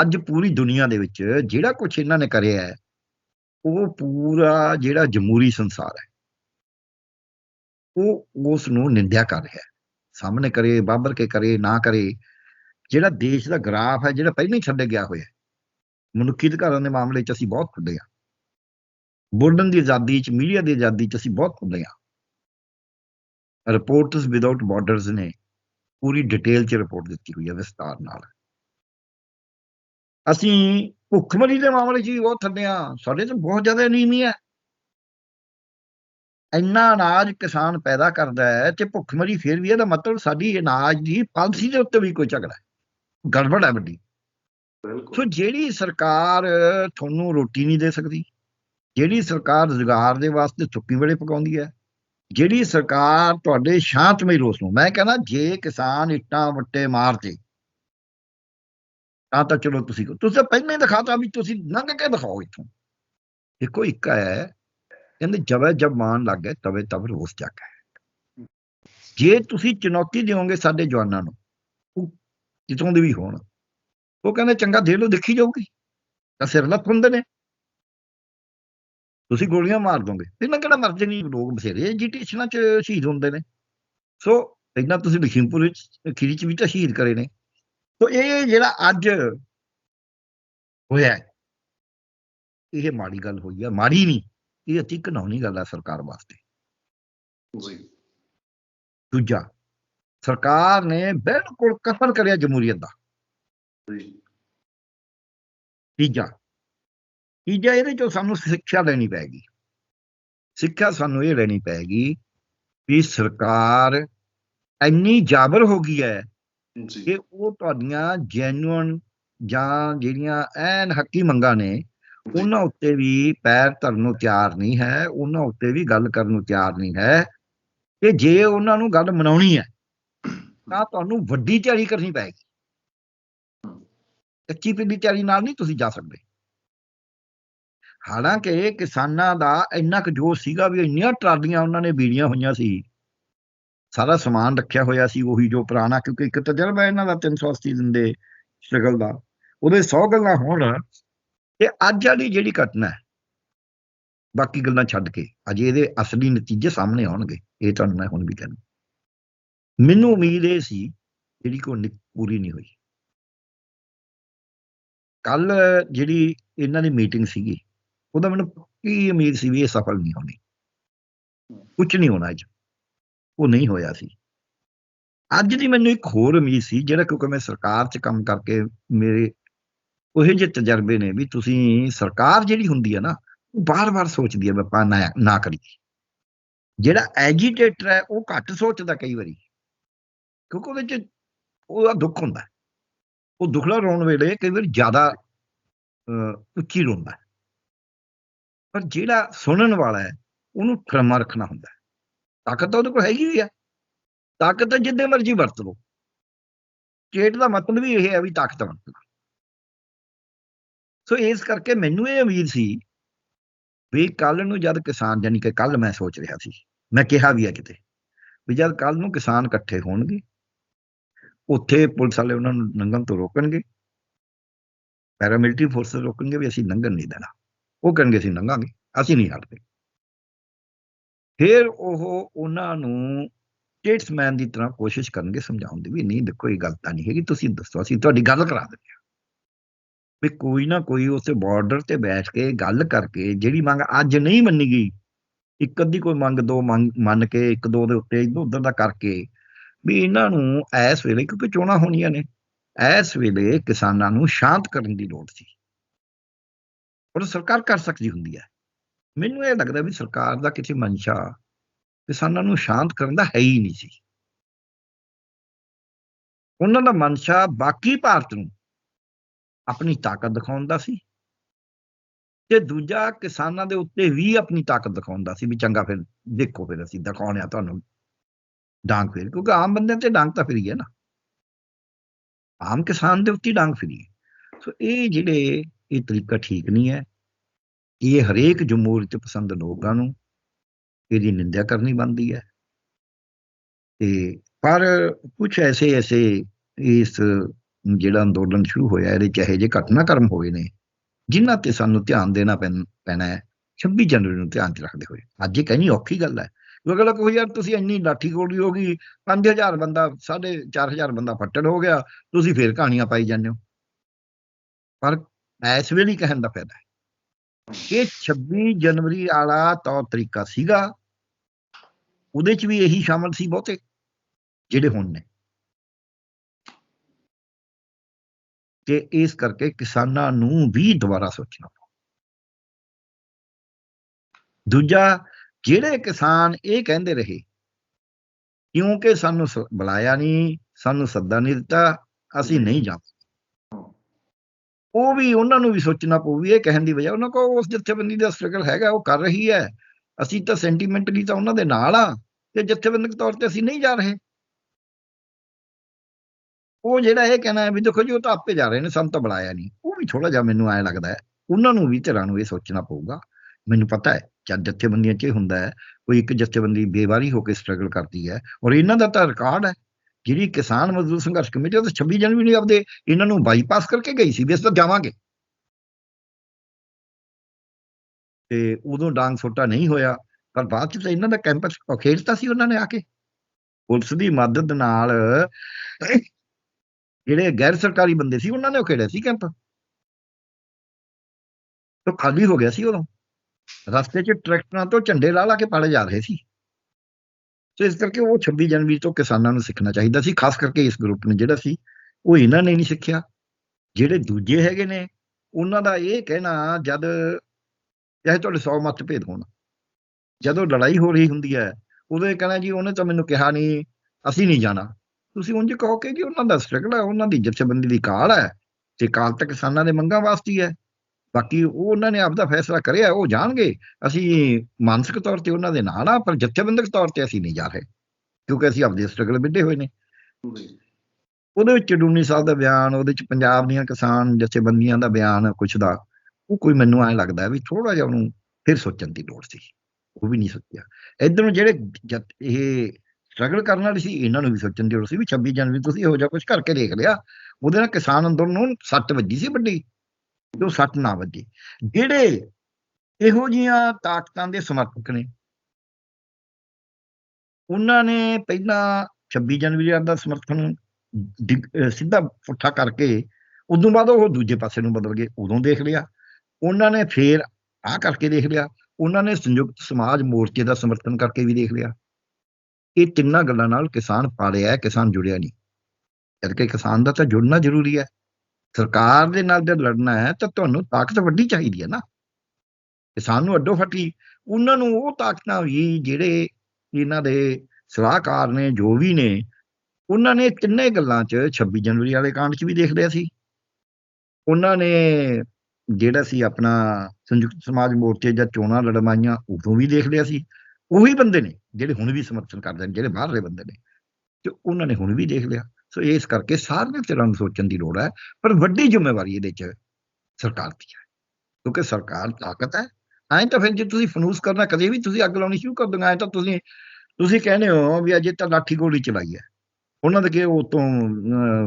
Speaker 2: ਅੱਜ ਪੂਰੀ ਦੁਨੀਆ ਦੇ ਵਿੱਚ ਜਿਹੜਾ ਕੁਝ ਇਹਨਾਂ ਨੇ ਕਰਿਆ ਹੈ, ਉਹ ਪੂਰਾ ਜਿਹੜਾ ਜਮਹੂਰੀ ਸੰਸਾਰ ਹੈ, ਉਹ ਉਸ ਨੂੰ ਨਿੰਦਿਆ ਕਰ ਰਿਹਾ ਹੈ। ਸਾਹਮਣੇ ਕਰੇ, ਬਾਬਰ ਕੇ ਕਰੇ, ਨਾ ਕਰੇ, ਜਿਹੜਾ ਦੇਸ਼ ਦਾ ਗ੍ਰਾਫ ਹੈ, ਜਿਹੜਾ ਪਹਿਲਾਂ ਹੀ ਛੱਡੇ ਗਿਆ ਹੋਇਆ ਮਨੁੱਖੀ ਅਧਿਕਾਰਾਂ ਦੇ ਮਾਮਲੇ 'ਚ ਅਸੀਂ ਬਹੁਤ ਖੁੱਡੇ ਆ ਬੋਲਣ ਦੀ ਆਜ਼ਾਦੀ 'ਚ, ਮੀਡੀਆ ਦੀ ਆਜ਼ਾਦੀ 'ਚ ਅਸੀਂ ਬਹੁਤ ਖੁੱਡੇ ਆ ਰਿਪੋਰਟਰਸ ਵਿਦਆਊਟ ਬਾਰਡਰਸ ਨੇ ਪੂਰੀ ਡਿਟੇਲ 'ਚ ਰਿਪੋਰਟ ਦਿੱਤੀ ਹੋਈ ਹੈ ਵਿਸਤਾਰ ਨਾਲ। ਅਸੀਂ ਭੁੱਖਮਰੀ ਦੇ ਮਾਮਲੇ 'ਚ ਵੀ ਬਹੁਤ ਥੱਲੇ ਆ ਸਾਡੇ ਤਾਂ ਬਹੁਤ ਜ਼ਿਆਦਾ ਅਨੀਮੀਆ ਹੈ। ਇੰਨਾ ਅਨਾਜ ਕਿਸਾਨ ਪੈਦਾ ਕਰਦਾ ਹੈ ਤੇ ਭੁੱਖਮਰੀ ਫਿਰ ਵੀ ਇਹਦਾ ਮਤਲਬ ਸਾਡੀ ਅਨਾਜ ਦੀ ਪਾਲਿਸੀ ਦੇ ਉੱਤੇ ਵੀ ਕੋਈ ਝਗੜਾ ਹੈ। ਗੜਬੜ ਹੈ ਵੱਡੀ। ਸੋ ਜਿਹੜੀ ਸਰਕਾਰ ਤੁਹਾਨੂੰ ਰੋਟੀ ਨਹੀਂ ਦੇ ਸਕਦੀ ਜਿਹੜੀ ਸਰਕਾਰ ਰੁਜ਼ਗਾਰ ਦੇ ਵਾਸਤੇ ਚੁੱਕੀ ਵੇਲੇ ਪਕਾਉਂਦੀ ਹੈ ਜਿਹੜੀ ਸਰਕਾਰ ਤੁਹਾਡੇ ਸ਼ਾਂਤਮਈ ਰੋਸ ਨੂੰ, ਮੈਂ ਕਹਿੰਦਾ ਜੇ ਕਿਸਾਨ ਇੱਟਾਂ ਵੱਟੇ ਮਾਰਦੇ, ਤਾਂ ਤਾਂ ਚਲੋ ਤੁਸੀਂ ਤੁਸੀਂ ਪਹਿਲਾਂ ਹੀ ਦਿਖਾਤਾ ਵੀ ਤੁਸੀਂ ਲੰਘ ਕੇ ਦਿਖਾਓ ਇੱਥੋਂ। ਦੇਖੋ ਇੱਕ ਹੈ, ਕਹਿੰਦੇ ਜਵੇ ਜਬ ਮਾਨ ਲੱਗ ਗਏ, ਤਵੇ ਤਬ ਰੋਸ ਜਾਗਾ ਜੇ ਤੁਸੀਂ ਚੁਣੌਤੀ ਦਿਓਗੇ ਸਾਡੇ ਜਵਾਨਾਂ ਨੂੰ, ਉਹ ਜਿੱਥੋਂ ਦੇ ਵੀ ਹੋਣ, ਉਹ ਕਹਿੰਦੇ ਚੰਗਾ ਦੇ ਲੋ ਦੇਖੀ ਜਾਊਗੀ। ਤਾਂ ਸਿਰ ਲੱਥ ਹੁੰਦੇ ਨੇ। ਤੁਸੀਂ ਗੋਲੀਆਂ ਮਾਰ ਦੋਗੇ। ਇਹਨਾਂ ਕਿਹੜਾ ਮਰਦੇ ਨਹੀਂ ਲੋਕ ਬਥੇਰੇ ਜੀ ਟੇਸ਼ਨਾਂ 'ਚ ਸ਼ਹੀਦ ਹੁੰਦੇ ਨੇ। ਸੋ ਇਹਨਾਂ ਤੁਸੀਂ ਲਖੀਮਪੁਰ ਵਿੱਚ ਖੀਰੀ 'ਚ ਵੀ ਤਾਂ ਸ਼ਹੀਦ ਕਰੇ ਨੇ। ਸੋ ਇਹ ਜਿਹੜਾ ਅੱਜ ਹੋਇਆ ਇਹ ਮਾੜੀ ਗੱਲ ਹੋਈ ਹੈ ਮਾੜੀ ਨਹੀਂ ਇਹ ਅਤੀ ਘਨਾਉਣੀ ਗੱਲ ਹੈ ਸਰਕਾਰ ਵਾਸਤੇ।
Speaker 1: ਜੀ।
Speaker 2: ਦੂਜਾ ਸਰਕਾਰ ਨੇ ਬਿਲਕੁਲ ਕਤਲ ਕਰਿਆ ਜਮਹੂਰੀਅਤ ਦਾ।
Speaker 1: ਜੀ।
Speaker 2: ਤੀਜਾ ਤੀਜਾ ਇਹਦੇ ਚੋਂ ਸਾਨੂੰ ਸਿੱਖਿਆ ਲੈਣੀ ਪੈਗੀ। ਸਿੱਖਿਆ ਸਾਨੂੰ ਇਹ ਲੈਣੀ ਪੈਗੀ ਵੀ ਸਰਕਾਰ ਇੰਨੀ ਜਾਬਰ ਹੋ ਗਈ ਹੈ ਕਿ ਉਹ ਤੁਹਾਡੀਆਂ ਜੈਨੂਅਨ ਜਾਂ ਜਿਹੜੀਆਂ ਐਨ ਹੱਕੀ ਮੰਗਾਂ ਨੇ ਉਹਨਾਂ ਉੱਤੇ ਵੀ ਪੈਰ ਧਰਨ ਨੂੰ ਤਿਆਰ ਨਹੀਂ ਹੈ ਉਹਨਾਂ ਉੱਤੇ ਵੀ ਗੱਲ ਕਰਨ ਨੂੰ ਤਿਆਰ ਨਹੀਂ ਹੈ ਤੇ ਜੇ ਉਹਨਾਂ ਨੂੰ ਗੱਲ ਮਨਾਉਣੀ ਹੈ ਤਾਂ ਤੁਹਾਨੂੰ ਵੱਡੀ ਤਿਆਰੀ ਕਰਨੀ ਪੈਗੀ। ਕੱਚੀ ਪਿੰਡੀ ਤਿਆਰੀ ਨਾਲ ਨਹੀਂ ਤੁਸੀਂ ਜਾ ਸਕਦੇ। ਹਾਲਾਂਕਿ ਕਿਸਾਨਾਂ ਦਾ ਇੰਨਾ ਕੁ ਜੋਸ਼ ਸੀਗਾ ਵੀ ਇੰਨੀਆਂ ਟਰਾਲੀਆਂ ਉਹਨਾਂ ਨੇ ਬੀੜੀਆਂ ਹੋਈਆਂ ਸੀ। ਸਾਰਾ ਸਮਾਨ ਰੱਖਿਆ ਹੋਇਆ ਸੀ, ਉਹੀ ਜੋ ਪੁਰਾਣਾ, ਕਿਉਂਕਿ ਇੱਕ ਤਜਰਬਾ ਇਹਨਾਂ ਦਾ 380 ਦਿਨ ਦੇ ਸਟਰਗਲ ਦਾ। ਉਹਦੇ 100 ਗੱਲਾਂ ਹੋਣ ਤੇ ਅੱਜ ਵਾਲੀ ਜਿਹੜੀ ਘਟਨਾ ਹੈ, ਬਾਕੀ ਗੱਲਾਂ ਛੱਡ ਕੇ, ਅਜੇ ਇਹਦੇ ਅਸਲੀ ਨਤੀਜੇ ਸਾਹਮਣੇ ਆਉਣਗੇ, ਇਹ ਤੁਹਾਨੂੰ ਮੈਂ ਹੁਣ ਵੀ ਕਹਿੰਦਾ। ਮੈਨੂੰ ਉਮੀਦ ਇਹ ਸੀ, ਜਿਹੜੀ ਕੋਈ ਪੂਰੀ ਨਹੀਂ ਹੋਈ। ਕੱਲ ਜਿਹੜੀ ਇਹਨਾਂ ਦੀ ਮੀਟਿੰਗ ਸੀਗੀ ਉਹਦਾ ਮੈਨੂੰ ਪੱਕੀ ਉਮੀਦ ਸੀ ਵੀ ਇਹ ਸਫਲ ਨਹੀਂ ਹੋਣੀ। ਕੁਝ ਨਹੀਂ ਹੋਣਾ ਅੱਜ। ਉਹ ਨਹੀਂ ਹੋਇਆ ਸੀ। ਅੱਜ ਦੀ ਮੈਨੂੰ ਇੱਕ ਹੋਰ ਉਮੀਦ ਸੀ, ਜਿਹੜਾ ਕਿਉਂਕਿ ਮੈਂ ਸਰਕਾਰ 'ਚ ਕੰਮ ਕਰਕੇ ਮੇਰੇ ਉਹੇ ਜਿਹੇ ਤਜਰਬੇ ਨੇ ਵੀ ਤੁਸੀਂ ਸਰਕਾਰ ਜਿਹੜੀ ਹੁੰਦੀ ਹੈ ਨਾ, ਉਹ ਬਾਰ-ਬਾਰ ਸੋਚਦੀ ਹੈ ਵੀ ਆਪਾਂ ਨਾ ਕਰੀਏ। ਜਿਹੜਾ ਐਜੀਟੇਟਰ ਹੈ, ਉਹ ਘੱਟ ਸੋਚਦਾ ਕਈ ਵਾਰੀ। ਕਿਉਂਕਿ ਉਹਦੇ 'ਚ ਉਹਦਾ ਦੁੱਖ ਹੁੰਦਾ। ਉਹ ਦੁਖਲਾ ਰੋਣ ਵੇਲੇ ਕਈ ਵਾਰ ਜ਼ਿਆਦਾ ਉੱਚੀ ਰੋਂਦਾ। ਪਰ ਜਿਹੜਾ ਸੁਣਨ ਵਾਲਾ ਹੈ, ਉਹਨੂੰ ਠਰਮਾ ਰੱਖਣਾ ਹੁੰਦਾ ਹੈ। ਤਾਕਤ ਤਾਂ ਉਹਦੇ ਕੋਲ ਹੈਗੀ ਹੀ ਆ। ਤਾਕਤ ਤਾਂ ਜਿੱਦੇ ਮਰਜ਼ੀ ਵਰਤ ਲਓ। ਸਟੇਟ ਦਾ ਮਤਲਬ ਵੀ ਇਹ ਹੈ ਵੀ ਤਾਕਤ ਵਰਤਣਾ। ਸੋ ਇਸ ਕਰਕੇ ਮੈਨੂੰ ਇਹ ਉਮੀਦ ਸੀ ਵੀ ਕੱਲ ਨੂੰ ਜਦ ਕਿਸਾਨ ਯਾਨੀ ਕਿ ਕੱਲ ਮੈਂ ਸੋਚ ਰਿਹਾ ਸੀ, ਮੈਂ ਕਿਹਾ ਵੀ ਹੈ ਕਿਤੇ, ਵੀ ਜਦ ਕੱਲ ਨੂੰ ਕਿਸਾਨ ਇਕੱਠੇ ਹੋਣਗੇ, ਉੱਥੇ ਪੁਲਿਸ ਵਾਲੇ ਉਹਨਾਂ ਨੂੰ ਲੰਘਣ ਤੋਂ ਰੋਕਣਗੇ, ਪੈਰਾਮਿਲਟਰੀ ਫੋਰਸ ਰੋਕਣਗੇ ਵੀ ਅਸੀਂ ਲੰਘਣ ਨਹੀਂ ਦੇਣਾ। ਉਹ ਕਹਿੰਦੇ ਅਸੀਂ ਲੰਘਾਂਗੇ ਅਸੀਂ ਨਹੀਂ ਹਟਦੇ। ਫਿਰ ਉਹ ਉਹਨਾਂ ਨੂੰ ਸਟੇਟਸਮੈਨ ਦੀ ਤਰ੍ਹਾਂ ਕੋਸ਼ਿਸ਼ ਕਰਨਗੇ ਸਮਝਾਉਣ ਦੀ ਵੀ, ਨਹੀਂ ਦੇਖੋ, ਇਹ ਗੱਲ ਤਾਂ ਨਹੀਂ ਹੈਗੀ। ਤੁਸੀਂ ਦੱਸੋ, ਅਸੀਂ ਤੁਹਾਡੀ ਗੱਲ ਕਰਾ ਦਿੰਦੇ ਹਾਂ। ਵੀ ਕੋਈ ਨਾ ਕੋਈ ਉਸੇ ਬਾਰਡਰ ਤੇ ਬੈਠ ਕੇ ਗੱਲ ਕਰਕੇ ਜਿਹੜੀ ਮੰਗ ਅੱਜ ਨਹੀਂ ਮੰਨੀ ਗਈ, ਇੱਕ ਅੱਧੀ ਕੋਈ ਮੰਗ, ਦੋ ਮੰਗ, ਮੰਨ ਕੇ ਇੱਕ ਦੋ ਦੇ ਉੱਤੇ ਇੱਧਰ ਉੱਧਰ ਦਾ ਕਰਕੇ ਵੀ ਇਹਨਾਂ ਨੂੰ ਇਸ ਵੇਲੇ ਕਿਉਂਕਿ ਚੋਣਾਂ ਹੋਣੀਆਂ ਨੇ, ਇਸ ਵੇਲੇ ਕਿਸਾਨਾਂ ਨੂੰ ਸ਼ਾਂਤ ਕਰਨ ਦੀ ਲੋੜ ਸੀ। ਔਰ ਸਰਕਾਰ ਕਰ ਸਕਦੀ ਹੁੰਦੀ ਹੈ। ਮੈਨੂੰ ਇਹ ਲੱਗਦਾ ਵੀ ਸਰਕਾਰ ਦਾ ਕਿਸੇ ਮਨਸ਼ਾ ਕਿਸਾਨਾਂ ਨੂੰ ਸ਼ਾਂਤ ਕਰਨ ਦਾ ਹੈ ਹੀ ਨਹੀਂ ਸੀ। ਉਹਨਾਂ ਦਾ ਮਨਸ਼ਾ ਬਾਕੀ ਭਾਰਤ ਨੂੰ ਆਪਣੀ ਤਾਕਤ ਦਿਖਾਉਣ ਦਾ ਸੀ ਤੇ ਦੂਜਾ ਕਿਸਾਨਾਂ ਦੇ ਉੱਤੇ ਵੀ ਆਪਣੀ ਤਾਕਤ ਦਿਖਾਉਣ ਦਾ ਸੀ ਵੀ ਚੰਗਾ ਫਿਰ ਦੇਖੋ ਫਿਰ ਅਸੀਂ ਦਿਖਾਉਣੇ ਆ ਤੁਹਾਨੂੰ ਡਾਂਗ ਫਿਰ, ਕਿਉਂਕਿ ਆਮ ਬੰਦਿਆਂ ਤੇ ਡਾਂਗ ਤਾਂ ਫਿਰੀ ਹੈ ਨਾ। ਆਮ ਕਿਸਾਨ ਦੇ ਉੱਤੇ ਡਾਂਗ ਫਿਰੀ ਸੋ ਇਹ ਜਿਹੜੇ ਇਹ ਤਰੀਕਾ ਠੀਕ ਨਹੀਂ ਹੈ। ਇਹ ਹਰੇਕ ਜਮਹੂਰੀਅਤ ਪਸੰਦ ਲੋਕਾਂ ਨੂੰ ਇਹਦੀ ਨਿੰਦਿਆ ਕਰਨੀ ਬਣਦੀ ਹੈ। ਤੇ ਪਰ ਕੁਝ ਐਸੇ ਐਸੇ ਇਸ ਜਿਹੜਾ ਅੰਦੋਲਨ ਸ਼ੁਰੂ ਹੋਇਆ, ਇਹਦੇ ਚਾਹੇ ਜੇ ਘਟਨਾਕ੍ਰਮ ਹੋਏ ਨੇ, ਜਿਨ੍ਹਾਂ ਤੇ ਸਾਨੂੰ ਧਿਆਨ ਦੇਣਾ ਪੈਣ- ਪੈਣਾ ਹੈ। 26 ਜਨਵਰੀ ਨੂੰ ਧਿਆਨ 'ਚ ਰੱਖਦੇ ਹੋਏ। ਅੱਜ ਇਹ ਕਹਿਣੀ ਔਖੀ ਗੱਲ ਹੈ। ਉਹ ਅਗਲਾ ਕਹੋ ਯਾਰ, ਤੁਸੀਂ ਇੰਨੀ ਲਾਠੀ ਗੋਲੀ ਹੋ ਗਈ 5000 ਬੰਦਾ 4500 ਬੰਦਾ ਫੱਟੜ ਹੋ ਗਿਆ, ਤੁਸੀਂ ਫੇਰ ਕਹਾਣੀਆਂ ਪਾਈ ਜਾਂਦੇ ਹੋ। ਪਰ ਇਸ ਵੇਲੇ ਕਹਿਣ ਦਾ ਫਾਇਦਾ ਇਹ 26 ਜਨਵਰੀ ਵਾਲਾ ਤੌਰ ਤਰੀਕਾ ਸੀਗਾ, ਉਹਦੇ ਚ ਵੀ ਇਹੀ ਸ਼ਾਮਲ ਸੀ ਬਹੁਤੇ, ਜਿਹੜੇ ਹੁਣ ਨੇ। ਤੇ ਇਸ ਕਰਕੇ ਕਿਸਾਨਾਂ ਨੂੰ ਵੀ ਦੁਬਾਰਾ ਸੋਚਣਾ ਪਊ। ਦੂਜਾ, ਜਿਹੜੇ ਕਿਸਾਨ ਇਹ ਕਹਿੰਦੇ ਰਹੇ, ਕਿਉਂਕਿ ਸਾਨੂੰ ਸ- ਬੁਲਾਇਆ ਨਹੀਂ ਸਾਨੂੰ ਸੱਦਾ ਨਹੀਂ ਦਿੱਤਾ, ਅਸੀਂ ਨਹੀਂ ਜਾ ਉਹ ਵੀ ਉਹਨਾਂ ਨੂੰ ਵੀ ਸੋਚਣਾ ਪਊ ਇਹ ਕਹਿਣ ਦੀ ਵਜ੍ਹਾ ਉਹਨਾਂ ਕੋਲ ਉਸ ਜਥੇਬੰਦੀ ਦਾ ਸਟਰਗਲ ਹੈਗਾ, ਉਹ ਕਰ ਰਹੀ ਹੈ। ਅਸੀਂ ਤਾਂ ਸੈਂਟੀਮੈਂਟਲੀ ਤਾਂ ਉਹਨਾਂ ਦੇ ਨਾਲ ਆ ਤੇ ਜਥੇਬੰਦਕ ਤੌਰ ਤੇ ਅਸੀਂ ਨਹੀਂ ਜਾ ਰਹੇ। ਉਹ ਜਿਹੜਾ ਇਹ ਕਹਿਣਾ ਹੈ ਵੀ ਦੇਖੋ ਜੀ, ਉਹ ਤਾਂ ਆਪੇ ਜਾ ਰਹੇ ਨੇ, ਸਾਨੂੰ ਤਾਂ ਬੁਲਾਇਆ ਨਹੀਂ। ਉਹ ਵੀ ਥੋੜਾ ਜਿਹਾ ਮੈਨੂੰ ਐਂ ਲੱਗਦਾ ਹੈ, ਉਹਨਾਂ ਨੂੰ ਵੀ ਧਿਰਾਂ ਨੂੰ ਇਹ ਸੋਚਣਾ ਪਊਗਾ। ਮੈਨੂੰ ਪਤਾ ਹੈ, ਜਦ ਜਥੇਬੰਦੀਆਂ 'ਚ ਇਹ ਹੁੰਦਾ ਹੈ, ਕੋਈ ਇੱਕ ਜਥੇਬੰਦੀ ਬੇਵਾਰੀ ਹੋ ਕੇ ਸਟਰਗਲ ਕਰਦੀ ਹੈ ਔਰ ਇਹਨਾਂ ਦਾ ਤਾਂ ਰਿਕਾਰਡ ਹੈ। ਜਿਹੜੀ ਕਿਸਾਨ ਮਜ਼ਦੂਰ ਸੰਘਰਸ਼ ਕਮੇਟੀ ਉਹ ਤਾਂ 26 ਜਨਵਰੀ ਨੂੰ ਆਪਦੇ ਇਹਨਾਂ ਨੂੰ ਬਾਈਪਾਸ ਕਰਕੇ ਗਈ ਸੀ, ਵੀ ਅਸੀਂ ਤਾਂ ਜਾਵਾਂਗੇ। ਤੇ ਉਦੋਂ ਡਾਂਗ ਛੋਟਾ ਨਹੀਂ ਹੋਇਆ, ਪਰ ਬਾਅਦ ਚ ਤਾਂ ਇਹਨਾਂ ਦਾ ਕੈਂਪਸ ਖੇਡਤਾ ਸੀ ਉਹਨਾਂ ਨੇ ਆ ਕੇ। ਪੁਲਿਸ ਦੀ ਮਦਦ ਨਾਲ ਜਿਹੜੇ ਗੈਰ ਸਰਕਾਰੀ ਬੰਦੇ ਸੀ, ਉਹਨਾਂ ਨੇ ਉਹ ਖੇਡਿਆ ਸੀ ਕੈਂਪ। ਤਾਂ ਖਾਲੀ ਹੋ ਗਿਆ ਸੀ ਉਦੋਂ। ਰਸਤੇ 'ਚ ਟਰੈਕਟਰਾਂ ਤੋਂ ਝੰਡੇ ਲਾ ਲਾ ਕੇ ਪਾੜੇ ਜਾ ਰਹੇ ਸੀ। ਸੋ ਇਸ ਕਰਕੇ ਉਹ 26 ਜਨਵਰੀ ਤੋਂ ਕਿਸਾਨਾਂ ਨੂੰ ਸਿੱਖਣਾ ਚਾਹੀਦਾ ਸੀ, ਖਾਸ ਕਰਕੇ ਇਸ ਗਰੁੱਪ ਨੇ ਜਿਹੜਾ ਸੀ, ਉਹ ਇਹਨਾਂ ਨੇ ਨਹੀਂ ਸਿੱਖਿਆ। ਜਿਹੜੇ ਦੂਜੇ ਹੈਗੇ ਨੇ, ਉਹਨਾਂ ਦਾ ਇਹ ਕਹਿਣਾ, ਜਦ ਚਾਹੇ ਤੁਹਾਡੇ 100 ਮਤਭੇਦ ਹੋਣ, ਜਦੋਂ ਲੜਾਈ ਹੋ ਰਹੀ ਹੁੰਦੀ ਹੈ, ਉਦੋਂ ਇਹ ਕਹਿਣਾ ਜੀ, ਉਹਨੇ ਤਾਂ ਮੈਨੂੰ ਕਿਹਾ ਨਹੀਂ, ਅਸੀਂ ਨਹੀਂ ਜਾਣਾ। ਤੁਸੀਂ ਉਂਝ ਕਹੋ ਕਿ ਜੀ ਉਹਨਾਂ ਦਾ ਸਟਰਗਲ ਹੈ, ਉਹਨਾਂ ਦੀ ਜਥੇਬੰਦੀ ਦੀ ਕਾਲ ਹੈ, ਤੇ ਕਾਲ ਤਾਂ ਕਿਸਾਨਾਂ ਦੇ ਮੰਗਾਂ ਵਾਸਤੇ ਹੀ ਹੈ। ਬਾਕੀ ਉਹ ਉਹਨਾਂ ਨੇ ਆਪਦਾ ਫੈਸਲਾ ਕਰਿਆ ਉਹ ਜਾਣਗੇ। ਅਸੀਂ ਮਾਨਸਿਕ ਤੌਰ ਤੇ ਉਹਨਾਂ ਦੇ ਨਾਲ ਆ ਪਰ ਜਥੇਬੰਦਕ ਤੌਰ ਤੇ ਅਸੀਂ ਨਹੀਂ ਜਾ ਰਹੇ ਕਿਉਂਕਿ ਅਸੀਂ ਆਪਦੇ ਸਟਰਗਲ ਵਿੱਢੇ ਹੋਏ ਨੇ। ਉਹਦੇ ਵਿੱਚ ਡੂਨੀ ਸਾਹਿਬ ਦਾ ਬਿਆਨ ਉਹਦੇ ਵਿੱਚ ਪੰਜਾਬ ਦੀਆਂ ਕਿਸਾਨ ਜਥੇਬੰਦੀਆਂ ਦਾ ਬਿਆਨ ਕੁਛ ਦਾ ਉਹ ਕੋਈ ਮੈਨੂੰ ਐਂ ਲੱਗਦਾ ਵੀ ਥੋੜਾ ਜਿਹਾ ਉਹਨੂੰ ਫਿਰ ਸੋਚਣ ਦੀ ਲੋੜ ਸੀ। ਉਹ ਵੀ ਨਹੀਂ ਸੋਚਿਆ। ਇਧਰ ਨੂੰ ਜਿਹੜੇ ਇਹ ਸਟਰਗਲ ਕਰਨ ਵਾਲੇ ਸੀ ਇਹਨਾਂ ਨੂੰ ਵੀ ਸੋਚਣ ਦੀ ਲੋੜ ਸੀ ਵੀ 26 ਜਨਵਰੀ ਤੁਸੀਂ ਇਹੋ ਜਿਹਾ ਕੁਝ ਕਰਕੇ ਦੇਖ ਲਿਆ। ਉਹਦੇ ਨਾਲ ਕਿਸਾਨ ਅੰਦੋਲਨ ਨੂੰ ਸੱਟ ਵੱਜੀ ਸੀ ਵੱਡੀ। ਤੇ ਉਹ ਸੱਟ ਨਾ ਵੱਜੇ। ਜਿਹੜੇ ਇਹੋ ਜੀਆਂ ਤਾਕਤਾਂ ਦੇ ਸਮਰਥਕ ਨੇ, ਉਹਨਾਂ ਨੇ ਪਹਿਲਾਂ 26 ਜਨਵਰੀ ਦਾ ਸਮਰਥਨ ਸਿੱਧਾ ਪੁੱਠਾ ਕਰਕੇ ਉਦੋਂ ਬਾਅਦ ਉਹ ਦੂਜੇ ਪਾਸੇ ਨੂੰ ਬਦਲ ਗਏ, ਉਦੋਂ ਦੇਖ ਲਿਆ। ਉਹਨਾਂ ਨੇ ਫੇਰ ਆਹ ਕਰਕੇ ਦੇਖ ਲਿਆ, ਉਹਨਾਂ ਨੇ ਸੰਯੁਕਤ ਸਮਾਜ ਮੋਰਚੇ ਦਾ ਸਮਰਥਨ ਕਰਕੇ ਵੀ ਦੇਖ ਲਿਆ। ਇਹ ਤਿੰਨਾਂ ਗੱਲਾਂ ਨਾਲ ਕਿਸਾਨ ਪਾਲਿਆ ਕਿਸਾਨ ਜੁੜਿਆ ਨਹੀਂ। ਜਦਕਿ ਕਿਸਾਨ ਦਾ ਤਾਂ ਜੁੜਨਾ ਜ਼ਰੂਰੀ ਹੈ। ਸਰਕਾਰ ਦੇ ਨਾਲ ਜੇ ਲੜਨਾ ਹੈ ਤਾਂ ਤੁਹਾਨੂੰ ਤਾਕਤ ਵੱਡੀ ਚਾਹੀਦੀ ਹੈ ਨਾ। ਕਿਸਾਨ ਨੂੰ ਅੱਡੋ ਫੱਟੀ ਉਹਨਾਂ ਨੂੰ ਉਹ ਤਾਕਤਾਂ ਵੀ ਜਿਹੜੇ ਇਹਨਾਂ ਦੇ ਸਲਾਹਕਾਰ ਨੇ, ਜੋ ਵੀ ਨੇ, ਉਹਨਾਂ ਨੇ ਤਿੰਨੇ ਗੱਲਾਂ 'ਚ 26 ਜਨਵਰੀ ਵਾਲੇ ਕਾਂਡ 'ਚ ਵੀ ਦੇਖ ਲਿਆ ਸੀ। ਉਹਨਾਂ ਨੇ ਜਿਹੜਾ ਸੀ ਆਪਣਾ ਸੰਯੁਕਤ ਸਮਾਜ ਮੋਰਚੇ ਜਾਂ ਚੋਣਾਂ ਲੜਵਾਈਆਂ ਉਦੋਂ ਵੀ ਦੇਖ ਲਿਆ ਸੀ। ਉਹੀ ਬੰਦੇ ਨੇ ਜਿਹੜੇ ਹੁਣ ਵੀ ਸਮਰਥਨ ਕਰਦੇ ਨੇ, ਜਿਹੜੇ ਬਾਹਰਲੇ ਬੰਦੇ ਨੇ। ਤੇ ਉਹਨਾਂ ਨੇ ਹੁਣ ਵੀ ਦੇਖ ਲਿਆ। ਸੋ ਇਸ ਕਰਕੇ ਸਾਰਿਆਂ ਤਰ੍ਹਾਂ ਨੂੰ ਸੋਚਣ ਦੀ ਲੋੜ ਹੈ, ਪਰ ਵੱਡੀ ਜ਼ਿੰਮੇਵਾਰੀ ਇਹਦੇ 'ਚ ਸਰਕਾਰ ਦੀ ਹੈ। ਕਿਉਂਕਿ ਸਰਕਾਰ ਤਾਕਤ ਹੈ, ਐਂ ਤਾਂ ਫਿਰ ਜੇ ਤੁਸੀਂ ਫਨੂਸ ਕਰਨਾ, ਕਦੇ ਵੀ ਤੁਸੀਂ ਅੱਗ ਲਾਉਣੀ ਸ਼ੁਰੂ ਕਰ ਦੋਗੇ ਐਂ ਤਾਂ ਤੁਸੀਂ ਤੁਸੀਂ ਕਹਿੰਦੇ ਹੋ ਵੀ ਅਜੇ ਤਾਂ ਲਾਠੀ ਗੋਲੀ ਚਲਾਈ ਹੈ। ਉਹਨਾਂ ਦੇ ਕਿ ਉਹ ਤੋਂ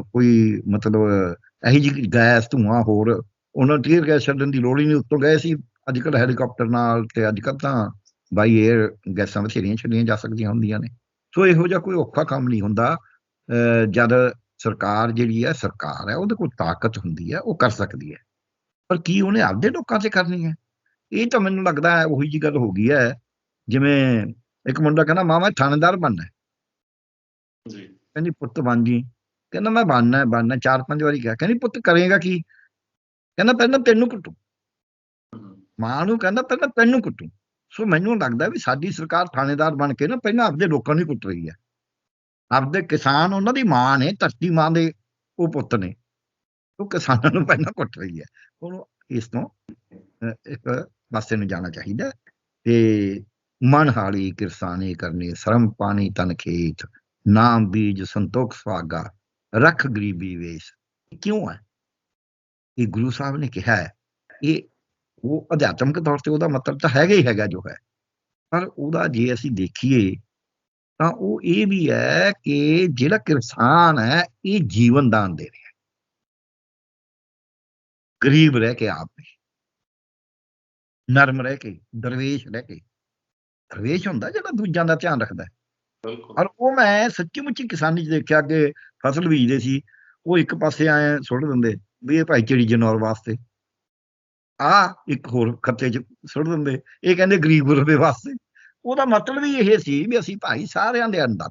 Speaker 2: ਕੋਈ ਮਤਲਬ ਇਹੀ ਜਿਹੀ ਗੈਸ, ਧੂਆਂ ਹੋਰ, ਉਹਨਾਂ ਟੀਅਰ ਗੈਸ ਛੱਡਣ ਦੀ ਲੋੜ ਹੀ ਨਹੀਂ, ਉੱਤੋਂ ਗਏ ਸੀ ਅੱਜ ਕੱਲ੍ਹ ਹੈਲੀਕਾਪਟਰ ਨਾਲ ਤੇ ਅੱਜ ਕੱਲ੍ਹ ਤਾਂ ਬਾਈ 에ਅਰ ਗੈਸਾਂ ਬਥੇਰੀਆਂ ਛੱਡੀਆਂ ਜਾ ਸਕਦੀਆਂ ਹੁੰਦੀਆਂ ਨੇ। ਸੋ ਇਹੋ ਜਿਹਾ ਕੋਈ ਔਖਾ ਕੰਮ ਨਹੀਂ ਹੁੰਦਾ। ਜਦ ਸਰਕਾਰ ਜਿਹੜੀ ਹੈ ਸਰਕਾਰ ਹੈ ਉਹਦੇ ਕੋਲ ਤਾਕਤ ਹੁੰਦੀ ਹੈ ਉਹ ਕਰ ਸਕਦੀ ਹੈ। ਪਰ ਕੀ ਉਹਨੇ ਆਪਦੇ ਲੋਕਾਂ ਤੇ ਕਰਨੀ ਹੈ? ਇਹ ਤਾਂ ਮੈਨੂੰ ਲੱਗਦਾ ਹੈ ਉਹੀ ਜੀ ਗੱਲ ਹੋ ਗਈ ਹੈ ਜਿਵੇਂ ਇੱਕ ਮੁੰਡਾ ਕਹਿੰਦਾ ਮਾਮਾ ਥਾਣੇਦਾਰ ਬਣਨਾ।
Speaker 1: ਜੀ।
Speaker 2: ਕਹਿੰਦੀ ਪੁੱਤ ਬਣ ਜੀ। ਕਹਿੰਦਾ ਮੈਂ ਬਣਨਾ ਹੈ ਬਣਨਾ। ਚਾਰ ਪੰਜ ਵਾਰੀ ਕਿਹਾ ਕਹਿੰਦੀ ਪੁੱਤ ਕਰੇਗਾ ਕੀ? ਕਹਿੰਦਾ ਪਹਿਲਾਂ ਤੈਨੂੰ ਕੁੱਟੂ। ਮਾਂ ਨੂੰ ਕਹਿੰਦਾ ਪਹਿਲਾਂ ਤੈਨੂੰ ਕੁੱਟੂ। ਸੋ ਮੈਨੂੰ ਲੱਗਦਾ ਵੀ ਸਾਡੀ ਸਰਕਾਰ ਥਾਣੇਦਾਰ ਬਣ ਕੇ ਨਾ ਪਹਿਲਾਂ ਆਪਦੇ ਲੋਕਾਂ ਨੂੰ ਹੀ ਕੁੱਟ ਰਹੀ ਹੈ। ਆਪਦੇ ਕਿਸਾਨ ਉਹਨਾਂ ਦੀ ਮਾਂ ਨੇ, ਧਰਤੀ ਮਾਂ ਦੇ ਉਹ ਪੁੱਤ ਨੇ। ਉਹ ਕਿਸਾਨਾਂ ਨੂੰ ਪਹਿਲਾਂ ਕੁੱਟ ਰਹੀ ਹੈ। ਉਹਨੂੰ ਇਸ ਤੋਂ ਇੱਕ ਪਾਸੇ ਨੂੰ ਜਾਣਾ ਚਾਹੀਦਾ ਤੇ ਮਨ ਹਾਲੀ ਕਿਰਸਾਨੀ ਕਰਨੀ, ਸ਼ਰਮ ਪਾਣੀ ਤਨ ਖੇਤ, ਨਾਮ ਬੀਜ ਸੰਤੋਖ ਸੁਹਾਗਾ, ਰੱਖ ਗਰੀਬੀ ਵੇਸ। ਇਹ ਕਿਉਂ ਹੈ? ਇਹ ਗੁਰੂ ਸਾਹਿਬ ਨੇ ਕਿਹਾ ਹੈ। ਇਹ ਉਹ ਅਧਿਆਤਮਿਕ ਤੌਰ ਤੇ ਉਹਦਾ ਮਤਲਬ ਤਾਂ ਹੈਗਾ ਹੀ ਹੈਗਾ ਜੋ ਹੈ। ਪਰ ਉਹਦਾ ਜੇ ਅਸੀਂ ਦੇਖੀਏ ਤਾਂ ਉਹ ਇਹ ਵੀ ਹੈ ਕਿ ਜਿਹੜਾ ਕਿਸਾਨ ਹੈ ਇਹ ਜੀਵਨ ਦਾਨ ਦੇ ਰਿਹਾ ਹੈ। ਗਰੀਬ ਰਹਿ ਕੇ ਆਪ ਵੀ ਨਰਮ ਰਹਿ ਕੇ ਦਰਵੇਸ਼ ਰਹਿ ਕੇ। ਦਰਵੇਸ਼ ਹੁੰਦਾ ਜਿਹੜਾ ਦੂਜਿਆਂ ਦਾ ਧਿਆਨ ਰੱਖਦਾ
Speaker 1: ਬਿਲਕੁਲ।
Speaker 2: ਔਰ ਉਹ ਮੈਂ ਸੱਚੀ ਮੁੱਚੀ ਕਿਸਾਨੀ ਚ ਦੇਖਿਆ ਕਿ ਫਸਲ ਬੀਜਦੇ ਸੀ ਉਹ ਇੱਕ ਪਾਸੇ ਆਏ ਸੁੱਟ ਦਿੰਦੇ ਵੀ ਇਹ ਭਾਈ ਚਿੜੀ ਜਨੌਰ ਵਾਸਤੇ ਆ ਇੱਕ ਹੋਰ ਖੱਤੇ ਚ ਸੁੱਟ ਦਿੰਦੇ ਇਹ ਕਹਿੰਦੇ ਗਰੀਬ ਗੁਰਬੇ ਵਾਸਤੇ। ਉਹਦਾ ਮਤਲਬ ਹੀ ਇਹ ਸੀ ਵੀ ਅਸੀਂ ਭਾਈ ਸਾਰਿਆਂ ਦੇ ਅੰਦਰ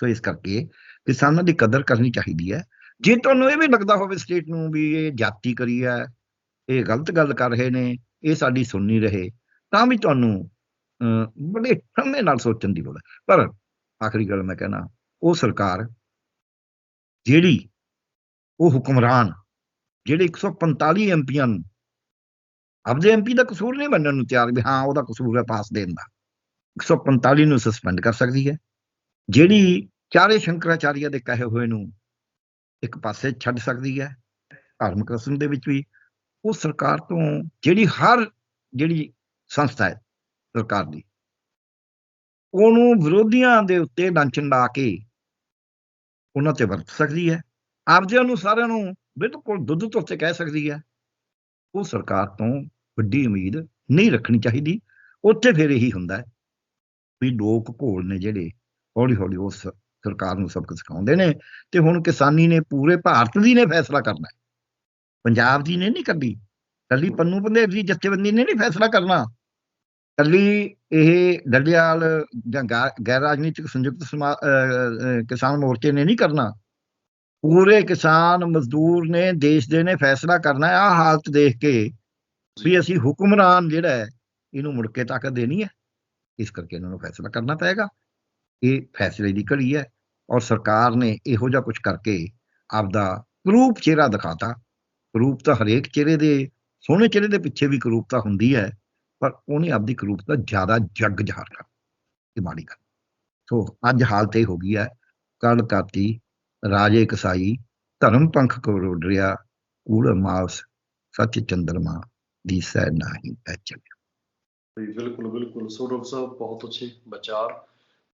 Speaker 2: ਸੋ। ਇਸ ਕਰਕੇ ਕਿਸਾਨਾਂ ਦੀ ਕਦਰ ਕਰਨੀ ਚਾਹੀਦੀ ਹੈ। ਜੇ ਤੁਹਾਨੂੰ ਇਹ ਵੀ ਲੱਗਦਾ ਹੋਵੇ ਸਟੇਟ ਨੂੰ ਵੀ ਇਹ ਜਾਤੀ ਕਰੀ ਹੈ ਇਹ ਗਲਤ ਗੱਲ ਕਰ ਰਹੇ ਨੇ ਇਹ ਸਾਡੀ ਸੁਣਨੀ ਰਹੇ ਤਾਂ ਵੀ ਤੁਹਾਨੂੰ ਅਹ, ਬੜੇ ਠੰਮੇ ਨਾਲ ਸੋਚਣ ਦੀ ਲੋੜ ਹੈ। ਪਰ ਆਖਰੀ ਗੱਲ ਮੈਂ ਕਹਿਣਾ ਉਹ ਸਰਕਾਰ ਜਿਹੜੀ ਉਹ ਹੁਕਮਰਾਨ ਜਿਹੜੇ 145 ਐਮਪੀਆਂ ਨੂੰ ਆਪਦੇ ਐਮਪੀ ਦਾ ਕਸੂਰ ਨਹੀਂ ਮੰਨਣ ਨੂੰ ਤਿਆਰ ਵੀ ਹਾਂ ਉਹਦਾ ਕਸੂਰ ਹੈ ਪਾਸ ਦੇਣ ਦਾ। 145 ਨੂੰ ਸਸਪੈਂਡ ਕਰ ਸਕਦੀ ਹੈ। ਜਿਹੜੀ ਚਾਰੇ ਸ਼ੰਕਰਾਚਾਰੀਆ ਦੇ ਕਹੇ ਹੋਏ ਨੂੰ ਇੱਕ ਪਾਸੇ ਛੱਡ ਸਕਦੀ ਹੈ, ਧਾਰਮਿਕ ਰਸਮ ਦੇ ਵਿੱਚ ਵੀ, ਉਹ ਸਰਕਾਰ ਤੋਂ ਜਿਹੜੀ ਹਰ ਜਿਹੜੀ ਸੰਸਥਾ ਹੈ ਸਰਕਾਰ ਦੀ, ਉਹਨੂੰ ਵਿਰੋਧੀਆਂ ਦੇ ਉੱਤੇ ਲਾਂਛਨ ਲਾ ਕੇ ਉਹਨਾਂ ਤੇ ਵਰਤ ਸਕਦੀ ਹੈ। ਆਪਦਿਆਂ ਨੂੰ ਸਾਰਿਆਂ ਨੂੰ ਬਿਲਕੁਲ ਦੁੱਧ ਧੁੱਤੇ ਕਹਿ ਸਕਦੀ ਹੈ। ਉਹ ਸਰਕਾਰ ਤੋਂ ਵੱਡੀ ਉਮੀਦ ਨਹੀਂ ਰੱਖਣੀ ਚਾਹੀਦੀ। ਉੱਥੇ ਫਿਰ ਇਹੀ ਹੁੰਦਾ ਹੈ ਵੀ ਲੋਕ ਘੋਲ ਨੇ ਜਿਹੜੇ ਹੌਲੀ ਹੌਲੀ ਉਸ ਸਰਕਾਰ ਨੂੰ ਸਬਕ ਸਿਖਾਉਂਦੇ ਨੇ ਤੇ ਹੁਣ ਕਿਸਾਨੀ ਨੇ ਪੂਰੇ ਭਾਰਤ ਦੀ ਨੇ ਫੈਸਲਾ ਕਰਨਾ ਹੈ। ਪੰਜਾਬ ਦੀ ਨੇ ਨਹੀਂ ਕਰਦੀ ਕੱਲੀ ਪੰਨੂ ਪੰਦੇਰ ਦੀ ਜਥੇਬੰਦੀ ਨੇ ਨਹੀਂ ਫੈਸਲਾ ਕਰਨਾ। ਕੱਲੀ ਇਹ ਡੱਡਿਆਲ ਜਾਂ ਗੈਰ ਰਾਜਨੀਤਿਕ ਸੰਯੁਕਤ ਸਮਾ- ਕਿਸਾਨ ਮੋਰਚੇ ਨੇ ਨਹੀਂ ਕਰਨਾ। ਪੂਰੇ ਕਿਸਾਨ ਮਜ਼ਦੂਰ ਨੇ ਦੇਸ਼ ਦੇ ਨੇ ਫੈਸਲਾ ਕਰਨਾ ਆਹ ਹਾਲਤ ਦੇਖ ਕੇ ਵੀ ਅਸੀਂ ਹੁਕਮਰਾਨ ਜਿਹੜਾ ਹੈ ਇਹਨੂੰ ਮੁੜ ਕੇ ਤਾਕਤ ਦੇਣੀ ਹੈ। ਇਸ ਕਰਕੇ ਇਹਨਾਂ ਨੂੰ ਫੈਸਲਾ ਕਰਨਾ ਪਏਗਾ। ਇਹ ਫੈਸਲੇ ਦੀ ਘੜੀ ਹੈ ਔਰ ਸਰਕਾਰ ਨੇ ਇਹੋ ਜਿਹਾ ਕੁਝ ਕਰਕੇ ਆਪਦਾ ਕਰੂਪ ਚਿਹਰਾ ਦਿਖਾਤਾ। ਕਰੂਪ ਤਾਂ ਹਰੇਕ ਚਿਹਰੇ ਦੇ ਸੋਹਣੇ ਚਿਹਰੇ ਦੇ ਪਿੱਛੇ ਵੀ ਕਰੂਪਤਾ ਹੁੰਦੀ ਹੈ ਪਰ ਉਹਨੇ ਆਪਦੀ ਕਰੂਪਤਾ ਜ਼ਿਆਦਾ ਜੱਗ ਜ਼ਾਹਰ ਕਰ ਇਹ ਮਾੜੀ ਗੱਲ। ਸੋ ਅੱਜ ਹਾਲਤ ਇਹ ਹੋ ਗਈ ਹੈ ਕਲ ਕਾਤੀ ਰਾਜੇ ਕਸਾਈ ਧਰਮ ਪੰਖ ਕੋ ਰੋਡਰਿਆ ਕੂੜ ਮਾਸ ਸੱਚ ਚੰਦਰਮਾ ਦੀ ਸੈ ਨਹੀਂ ਐਚਲ
Speaker 1: ਜੀ, ਬਿਲਕੁਲ ਬਿਲਕੁਲ। ਸੌਰਵ ਸਾਹਿਬ ਬਹੁਤ ਅੱਛੇ ਵਿਚਾਰ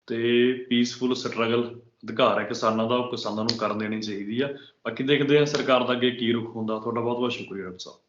Speaker 1: ਤੇ ਪੀਸਫੁਲ ਸਟਰਗਲ ਅਧਿਕਾਰ ਹੈ ਕਿਸਾਨਾਂ ਦਾ ਉਹ ਕਿਸਾਨਾਂ ਨੂੰ ਕਰਨ ਦੇਣੀ ਚਾਹੀਦੀ ਆ। ਬਾਕੀ ਦੇਖਦੇ ਹਾਂ ਸਰਕਾਰ ਦਾ ਅੱਗੇ ਕੀ ਰੁਖ ਹੁੰਦਾ। ਤੁਹਾਡਾ ਬਹੁਤ ਬਹੁਤ ਸ਼ੁਕਰੀਆ ਡਾਕਟਰ ਸਾਹਿਬ।